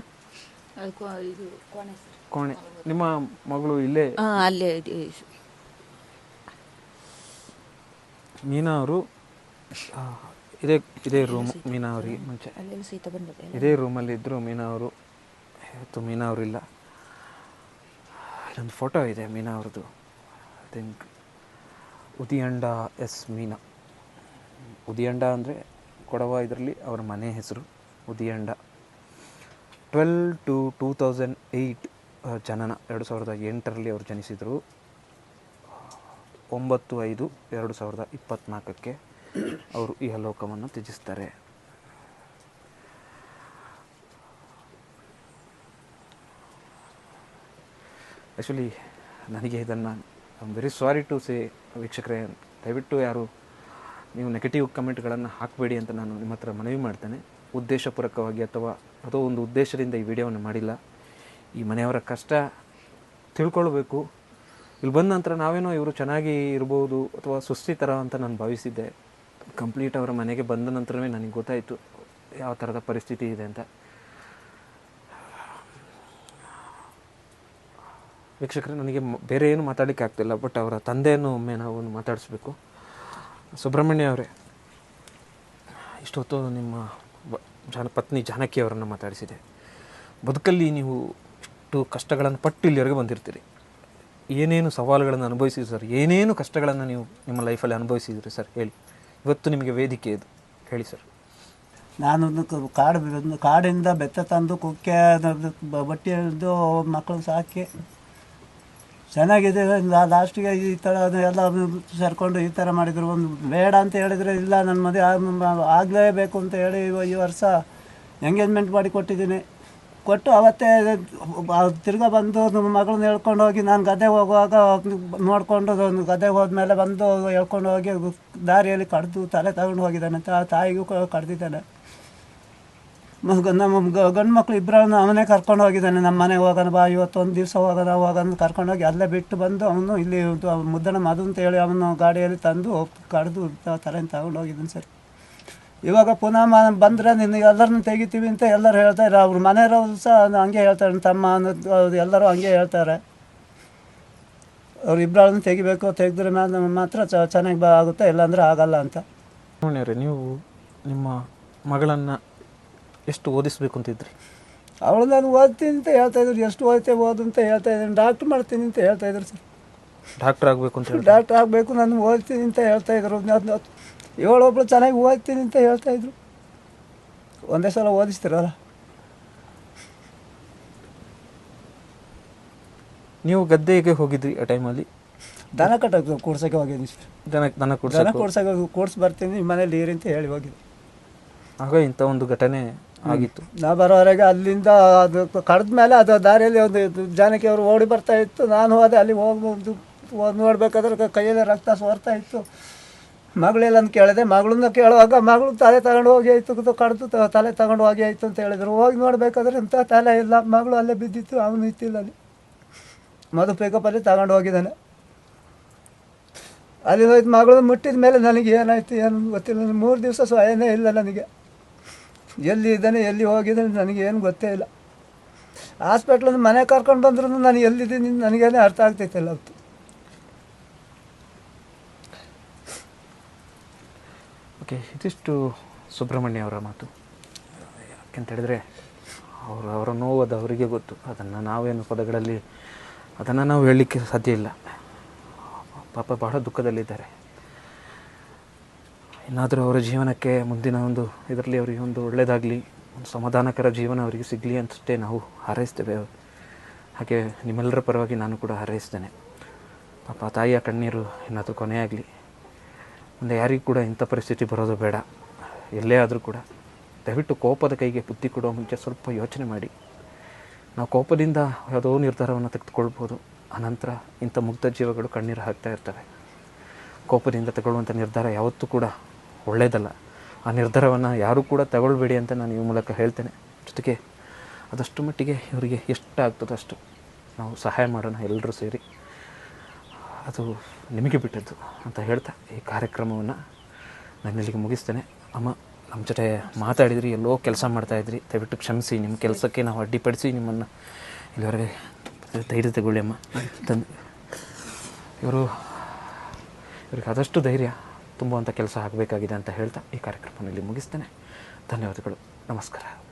S2: ಕೋಣೆ
S1: ನಿಮ್ಮ ಮಗಳು ಇಲ್ಲೇ?
S2: ಅಲ್ಲೇ
S1: ಮೀನಾ ಅವರು ಇದೇ ಇದೇ ರೂಮ್ ಮೀನಾ ಅವರಿಗೆ ಮುಂಚೆ.
S2: ಅಲ್ಲೆಲ್ಲ
S1: ಇದೇ ರೂಮಲ್ಲಿ ಇದ್ದರು ಮೀನಾ ಅವರು. ಇವತ್ತು ಮೀನಾ ಅವರಿಲ್ಲ ಇಲ್ಲೊಂದು ಫೋಟೋ ಇದೆ ಮೀನಾ ಅವ್ರದ್ದು. I think Udiyanda S Meena. Udiyanda ಅಂದರೆ ಕೊಡವ ಇದರಲ್ಲಿ ಅವರ ಮನೆ ಹೆಸರು Udiyanda. Twelve two two thousand eight ಜನನ ಎರಡು ಸಾವಿರದ ಎಂಟರಲ್ಲಿ ಅವರು ಜನಿಸಿದರು. ಒಂಬತ್ತು ಐದು ಎರಡು ಸಾವಿರದ ಇಪ್ಪತ್ತ್ನಾಲ್ಕಕ್ಕೆ ಅವರು ಈ ಲೋಕವನ್ನು ತ್ಯಜಿಸ್ತಾರೆ. ಆ್ಯಕ್ಚುಲಿ ನನಗೆ ಇದನ್ನು I very sorry to say ವೀಕ್ಷಕರೇ, ದಯವಿಟ್ಟು ಯಾರು ನೀವು ನೆಗೆಟಿವ್ ಕಮೆಂಟ್ಗಳನ್ನು ಹಾಕಬೇಡಿ ಅಂತ ನಾನು ನಿಮ್ಮ ಹತ್ರ ಮನವಿ ಮಾಡ್ತೇನೆ. ಉದ್ದೇಶಪೂರ್ವಕವಾಗಿ ಅಥವಾ ಅಥವಾ ಒಂದು ಉದ್ದೇಶದಿಂದ ಈ ವಿಡಿಯೋವನ್ನು ಮಾಡಿಲ್ಲ. ಈ ಮನೆಯವರ ಕಷ್ಟ ತಿಳ್ಕೊಳ್ಬೇಕು. ಇಲ್ಲಿ ಬಂದ ನಂತರ ನಾವೇನೋ ಇವರು ಚೆನ್ನಾಗಿ ಇರ್ಬೋದು ಅಥವಾ ಸುಸ್ಥಿತರ ಅಂತ ನಾನು ಭಾವಿಸಿದ್ದೆ. ಕಂಪ್ಲೀಟ್ ಅವರ ಮನೆಗೆ ಬಂದ ನಂತರವೇ ನನಗೆ ಗೊತ್ತಾಯಿತು ಯಾವ ಥರದ ಪರಿಸ್ಥಿತಿ ಇದೆ ಅಂತ. ವೀಕ್ಷಕರೇ, ನನಗೆ ಬೇರೆ ಏನು ಮಾತಾಡಲಿಕ್ಕೆ ಆಗ್ತಿಲ್ಲ, ಬಟ್ ಅವರ ತಂದೆಯನ್ನು ಒಮ್ಮೆ ನಾವು ಮಾತಾಡಿಸ್ಬೇಕು. ಸುಬ್ರಹ್ಮಣ್ಯ ಅವರೇ, ಇಷ್ಟೊತ್ತು ನಿಮ್ಮ ಜಾನ, ಪತ್ನಿ ಜಾನಕಿ ಅವರನ್ನು ಮಾತಾಡಿಸಿದೆ. ಬದುಕಲ್ಲಿ ನೀವು ಇಷ್ಟು ಕಷ್ಟಗಳನ್ನು ಪಟ್ಟು ಇಲ್ಲಿವರೆಗೆ ಬಂದಿರ್ತೀರಿ. ಏನೇನು ಸವಾಲುಗಳನ್ನು ಅನುಭವಿಸಿದ್ರಿ ಸರ್? ಏನೇನು ಕಷ್ಟಗಳನ್ನು ನೀವು ನಿಮ್ಮ ಲೈಫಲ್ಲಿ ಅನುಭವಿಸಿದ್ರಿ ಸರ್? ಹೇಳಿ. ಇವತ್ತು ನಿಮಗೆ ವೇದಿಕೆ ಇದು. ಹೇಳಿ ಸರ್.
S3: ನಾನು ಕಾಡು ಒಂದು ಕಾಡಿಂದ ಬೆತ್ತ ತಂದು ಕುಕ್ಕೆ ಬಟ್ಟೆ ಹಿಡಿದು ಮಕ್ಕಳು ಸಾಕಿ ಚೆನ್ನಾಗಿದೆ. ಲಾಸ್ಟಿಗೆ ಈ ಥರ ಎಲ್ಲ ಸೇರಿಕೊಂಡು ಈ ಥರ ಮಾಡಿದರು. ಒಂದು ಬೇಡ ಅಂತ ಹೇಳಿದರೆ ಇಲ್ಲ ನನ್ನ ಮದುವೆ ಆಗ್- ಆಗಲೇಬೇಕು ಅಂತ ಹೇಳಿ ಈ ವರ್ಷ ಎಂಗೇಜ್ಮೆಂಟ್ ಮಾಡಿ ಕೊಟ್ಟಿದ್ದೀನಿ. ಕೊಟ್ಟು ಅವತ್ತೇ ತಿರ್ಗಾ ಬಂದು ನಮ್ಮ ಮಗಳನ್ನ ಹೇಳ್ಕೊಂಡು ಹೋಗಿ ನಾನು ಗದ್ದೆಗೆ ಹೋಗುವಾಗ ನೋಡಿಕೊಂಡು ಗದ್ದೆಗೆ ಹೋದ್ಮೇಲೆ ಬಂದು ಹೇಳ್ಕೊಂಡು ಹೋಗಿ ದಾರಿಯಲ್ಲಿ ಕಡ್ದು ತಲೆ ತಗೊಂಡು ಹೋಗಿದ್ದಾನೆ ಆ ತಾಯಿಗೂ ಕಡ್ದಿದ್ದಾನೆ. ನಮ್ಮ ಗಂಡು ಮಕ್ಕಳು ಇಬ್ಬರನ್ನು ಅವನೇ ಕರ್ಕೊಂಡು ಹೋಗಿದ್ದಾನೆ ನಮ್ಮ ಮನೆಗೆ ಹೋಗೋಣ ಬಾ ಇವತ್ತು ಒಂದು ದಿವಸ ಹೋಗೋಣ ಹೋಗೋಣ ಕರ್ಕೊಂಡು ಹೋಗಿ ಅಲ್ಲೇ ಬಿಟ್ಟು ಬಂದು ಅವನು ಇಲ್ಲಿ ಮುದ್ದಣ ಮಧು ಅಂತ ಹೇಳಿ ಅವನು ಗಾಡಿಯಲ್ಲಿ ತಂದು ಕಡ್ದು ತಲೆಯನ್ನು ತಗೊಂಡು ಹೋಗಿದ್ದಾನೆ ಸರ್. ಇವಾಗ ಪುನಃ ಮ ಬಂದರೆ ನಿನಗೆ ಎಲ್ಲರನ್ನು ತೆಗಿತೀವಿ ಅಂತ ಎಲ್ಲರೂ ಹೇಳ್ತಾರೆ ಅವ್ರ ಮನೆಯವರು ಸಹ ಹಂಗೆ ಹೇಳ್ತಾರೆ. ತಮ್ಮ ಅನ್ನೋದು ಅವ್ರು ಎಲ್ಲರೂ ಹಂಗೆ ಹೇಳ್ತಾರೆ. ಅವ್ರು ಇಬ್ಬರನ್ನು ತೆಗಿಬೇಕು ತೆಗೆದ್ರೆ ಮಾತ್ರ ಚ- ಚೆನ್ನಾಗಿ ಬಾ ಆಗುತ್ತೆ. ಇಲ್ಲಾಂದರೆ ಆಗಲ್ಲ ಅಂತ.
S1: ನೀವು ನಿಮ್ಮ ಮಗಳನ್ನು ಎಷ್ಟು ಓದಿಸ್ಬೇಕು ಅಂತಿದ್ರಿ?
S3: ಅವಳು ನಾನು ಓದ್ತೀನಿ ಅಂತ ಹೇಳ್ತಾ ಇದ್ರು. ಎಷ್ಟು ಓದ್ತೇವೆ ಓದು ಅಂತ ಹೇಳ್ತಾ ಇದ್ದೀನಿ ಡಾಕ್ಟ್ರ್ ಮಾಡ್ತೀನಿ ಅಂತ ಹೇಳ್ತಾ ಇದ್ರು ಸರ್.
S1: ಡಾಕ್ಟ್ರ್ ಆಗಬೇಕು ಅಂತ
S3: ಡಾಕ್ಟ್ರ್ ಆಗಬೇಕು ನಾನು ಓದ್ತೀನಿ ಅಂತ ಹೇಳ್ತಾ ಇದ್ರು. ಅದ್ನ- ಇವಳೊಬ್ಳು ಚೆನ್ನಾಗಿ ಓದ್ತೀನಿ ಅಂತ ಹೇಳ್ತಾ ಇದ್ರು. ಒಂದೇ ಸಲ ಓದಿಸ್ತಿರಲ್ಲ?
S1: ನೀವು ಗದ್ದೆಗೆ ಹೋಗಿದ್ರಿ ಆ ಟೈಮಲ್ಲಿ?
S3: ದನ ಕಟ್ಟಕ್ಕೆ ಕೂಡ್ಸೋಕೆ ಹೋಗಿದ್ದೀನಿ ಸರ್
S1: ದನ ದನ
S3: ದನ
S1: ಕೊಡ್ಸಕ್ಕೆ
S3: ಕೂಡ್ಸೋಕೆ ಕೂಡ್ಸಿ ಬರ್ತೀನಿ ನಿಮ್ಮ ಮನೇಲಿ ಇರಿ ಅಂತ ಹೇಳಿ ಹೋಗಿದ್ದೆ
S1: ಆಗ ಇಂಥ ಒಂದು ಘಟನೆ ಆಗಿತ್ತು.
S3: ನಾ ಬರೋವರೆಗೆ ಅಲ್ಲಿಂದ ಅದು ಕಡ್ದ ಮೇಲೆ ಅದು ದಾರಿಯಲ್ಲಿ ಒಂದು ಜಾನಕಿ ಅವರು ಓಡಿ ಬರ್ತಾ ಇತ್ತು. ನಾನು ಹೋದೆ ಅಲ್ಲಿ ಹೋಗಿ ಒಂದು ನೋಡ್ಬೇಕಾದ್ರೆ ಕೈಯಲ್ಲಿ ರಕ್ತ ಸೋರ್ತಾ ಇತ್ತು. ಮಗಳೆಲ್ಲ ಅಂತ ಕೇಳಿದೆ, ಮಗಳನ್ನ ಕೇಳುವಾಗ ಮಗಳು ತಲೆ ತಗೊಂಡು ಹೋಗಿ ಆಯ್ತು ಕಡ್ದು ತಲೆ ತಗೊಂಡು ಹೋಗಿ ಆಯ್ತು ಅಂತ ಹೇಳಿದ್ರು. ಹೋಗಿ ನೋಡಬೇಕಾದ್ರೆ ಇಂಥ ತಲೆ ಇಲ್ಲ, ಮಗಳು ಅಲ್ಲೇ ಬಿದ್ದಿತ್ತು, ಅವನು ಇತ್ತಿಲ್ಲ ಅಲ್ಲಿ. ಮಧು ಪಿಕಪ್ಪಲ್ಲಿ ತಗೊಂಡು ಹೋಗಿದ್ದಾನೆ. ಅಲ್ಲಿ ಹೋಯ್ತು, ಮಗಳು ಮುಟ್ಟಿದ ಮೇಲೆ ನನಗೆ ಏನಾಯ್ತು, ಏನು ಗೊತ್ತಿಲ್ಲ, ಮೂರು ದಿವಸ ಸ್ವಯನೇ ಇಲ್ಲ ನನಗೆ. ಎಲ್ಲಿ ಇದ್ದಾನೆ, ಎಲ್ಲಿ ಹೋಗಿದ್ದಾನೆ, ನನಗೆ ಏನು ಗೊತ್ತೇ ಇಲ್ಲ. ಹಾಸ್ಪಿಟ್ಲಿಂದ ಮನೆ ಕರ್ಕೊಂಡು ಬಂದ್ರೂ ನಾನು ಎಲ್ಲಿದ್ದೀನಿ, ನನಗೇನೇ ಅರ್ಥ ಆಗ್ತೈತಿಲ್ಲ ಅವತ್ತು.
S1: ಓಕೆ, ಇದಿಷ್ಟು ಸುಬ್ರಹ್ಮಣ್ಯ ಅವರ ಮಾತು. ಯಾಕೆಂತ ಹೇಳಿದ್ರೆ, ಅವರು ಅವರ ನೋವು ಅದು ಅವರಿಗೆ ಗೊತ್ತು. ಅದನ್ನು ನಾವೇನು ಪದಗಳಲ್ಲಿ, ಅದನ್ನು ನಾವು ಹೇಳಲಿಕ್ಕೆ ಸಾಧ್ಯ ಇಲ್ಲ. ಪಾಪ ಬಹಳ ದುಃಖದಲ್ಲಿದ್ದಾರೆ. ಇನ್ನಾದರೂ ಅವರ ಜೀವನಕ್ಕೆ ಮುಂದಿನ ಒಂದು, ಇದರಲ್ಲಿ ಅವರಿಗೆ ಒಂದು ಒಳ್ಳೆಯದಾಗಲಿ ಒಂದು ಸಮಾಧಾನಕರ ಜೀವನ ಅವರಿಗೆ ಸಿಗಲಿ ಅಂತಷ್ಟೇ ನಾವು ಹಾರೈಸ್ತೇವೆ. ಹಾಗೆ ನಿಮ್ಮೆಲ್ಲರ ಪರವಾಗಿ ನಾನು ಕೂಡ ಹಾರೈಸ್ತೇನೆ. ಪಾಪ ತಾಯಿಯ ಕಣ್ಣೀರು ಏನಾದರೂ ಕೊನೆಯಾಗಲಿ. ಮುಂದೆ ಯಾರಿಗೂ ಕೂಡ ಇಂಥ ಪರಿಸ್ಥಿತಿ ಬರೋದು ಬೇಡ. ಎಲ್ಲೇ ಆದರೂ ಕೂಡ ದಯವಿಟ್ಟು ಕೋಪದ ಕೈಗೆ ಬುದ್ಧಿ ಕೊಡುವ ಮುಂಚೆ ಸ್ವಲ್ಪ ಯೋಚನೆ ಮಾಡಿ. ನಾವು ಕೋಪದಿಂದ ಯಾವುದೋ ನಿರ್ಧಾರವನ್ನು ತೆಗೆದುಕೊಳ್ಬೋದು. ಅನಂತರ ಇಂಥ ಮುಗ್ಧ ಜೀವಗಳು ಕಣ್ಣೀರು ಹಾಕ್ತಾ ಇರ್ತವೆ. ಕೋಪದಿಂದ ತಗೊಳ್ಳುವಂಥ ನಿರ್ಧಾರ ಯಾವತ್ತೂ ಕೂಡ ಒಳ್ಳೆಯದಲ್ಲ ಆ ನಿರ್ಧಾರವನ್ನು ಯಾರೂ ಕೂಡ ತಗೊಳ್ಬೇಡಿ ಅಂತ ನಾನು ಈ ಮೂಲಕ ಹೇಳ್ತೇನೆ. ಜೊತೆಗೆ ಅದಷ್ಟು ಮಟ್ಟಿಗೆ ಇವರಿಗೆ ಎಷ್ಟು ಆಗ್ತದೋ ಅಷ್ಟು ನಾವು ಸಹಾಯ ಮಾಡೋಣ ಎಲ್ಲರೂ ಸೇರಿ. ಅದು ನಿಮಗೆ ಬಿಟ್ಟದ್ದು ಅಂತ ಹೇಳ್ತಾ ಈ ಕಾರ್ಯಕ್ರಮವನ್ನು ನಾನು ಇಲ್ಲಿಗೆ ಮುಗಿಸ್ತೇನೆ. ಅಮ್ಮ ನಮ್ಮ ಜೊತೆ ಮಾತಾಡಿದ್ರಿ, ಎಲ್ಲೋ ಕೆಲಸ ಮಾಡ್ತಾಯಿದ್ರಿ ದಯವಿಟ್ಟು ಕ್ಷಮಿಸಿ ನಿಮ್ಮ ಕೆಲಸಕ್ಕೆ ನಾವು ಅಡ್ಡಿಪಡಿಸಿ ನಿಮ್ಮನ್ನು ಇಲ್ಲಿವರೆಗೆ ಧೈರ್ಯ ತಗೊಳ್ಳಿ ಅಮ್ಮ. ತಂದು ಇವರು, ಇವ್ರಿಗೆ ಆದಷ್ಟು ಧೈರ್ಯ ತುಂಬುವಂಥ ಕೆಲಸ ಆಗಬೇಕಾಗಿದೆ ಅಂತ ಹೇಳ್ತಾ ಈ ಕಾರ್ಯಕ್ರಮದಲ್ಲಿ ಮುಗಿಸ್ತೇನೆ. ಧನ್ಯವಾದಗಳು. ನಮಸ್ಕಾರ.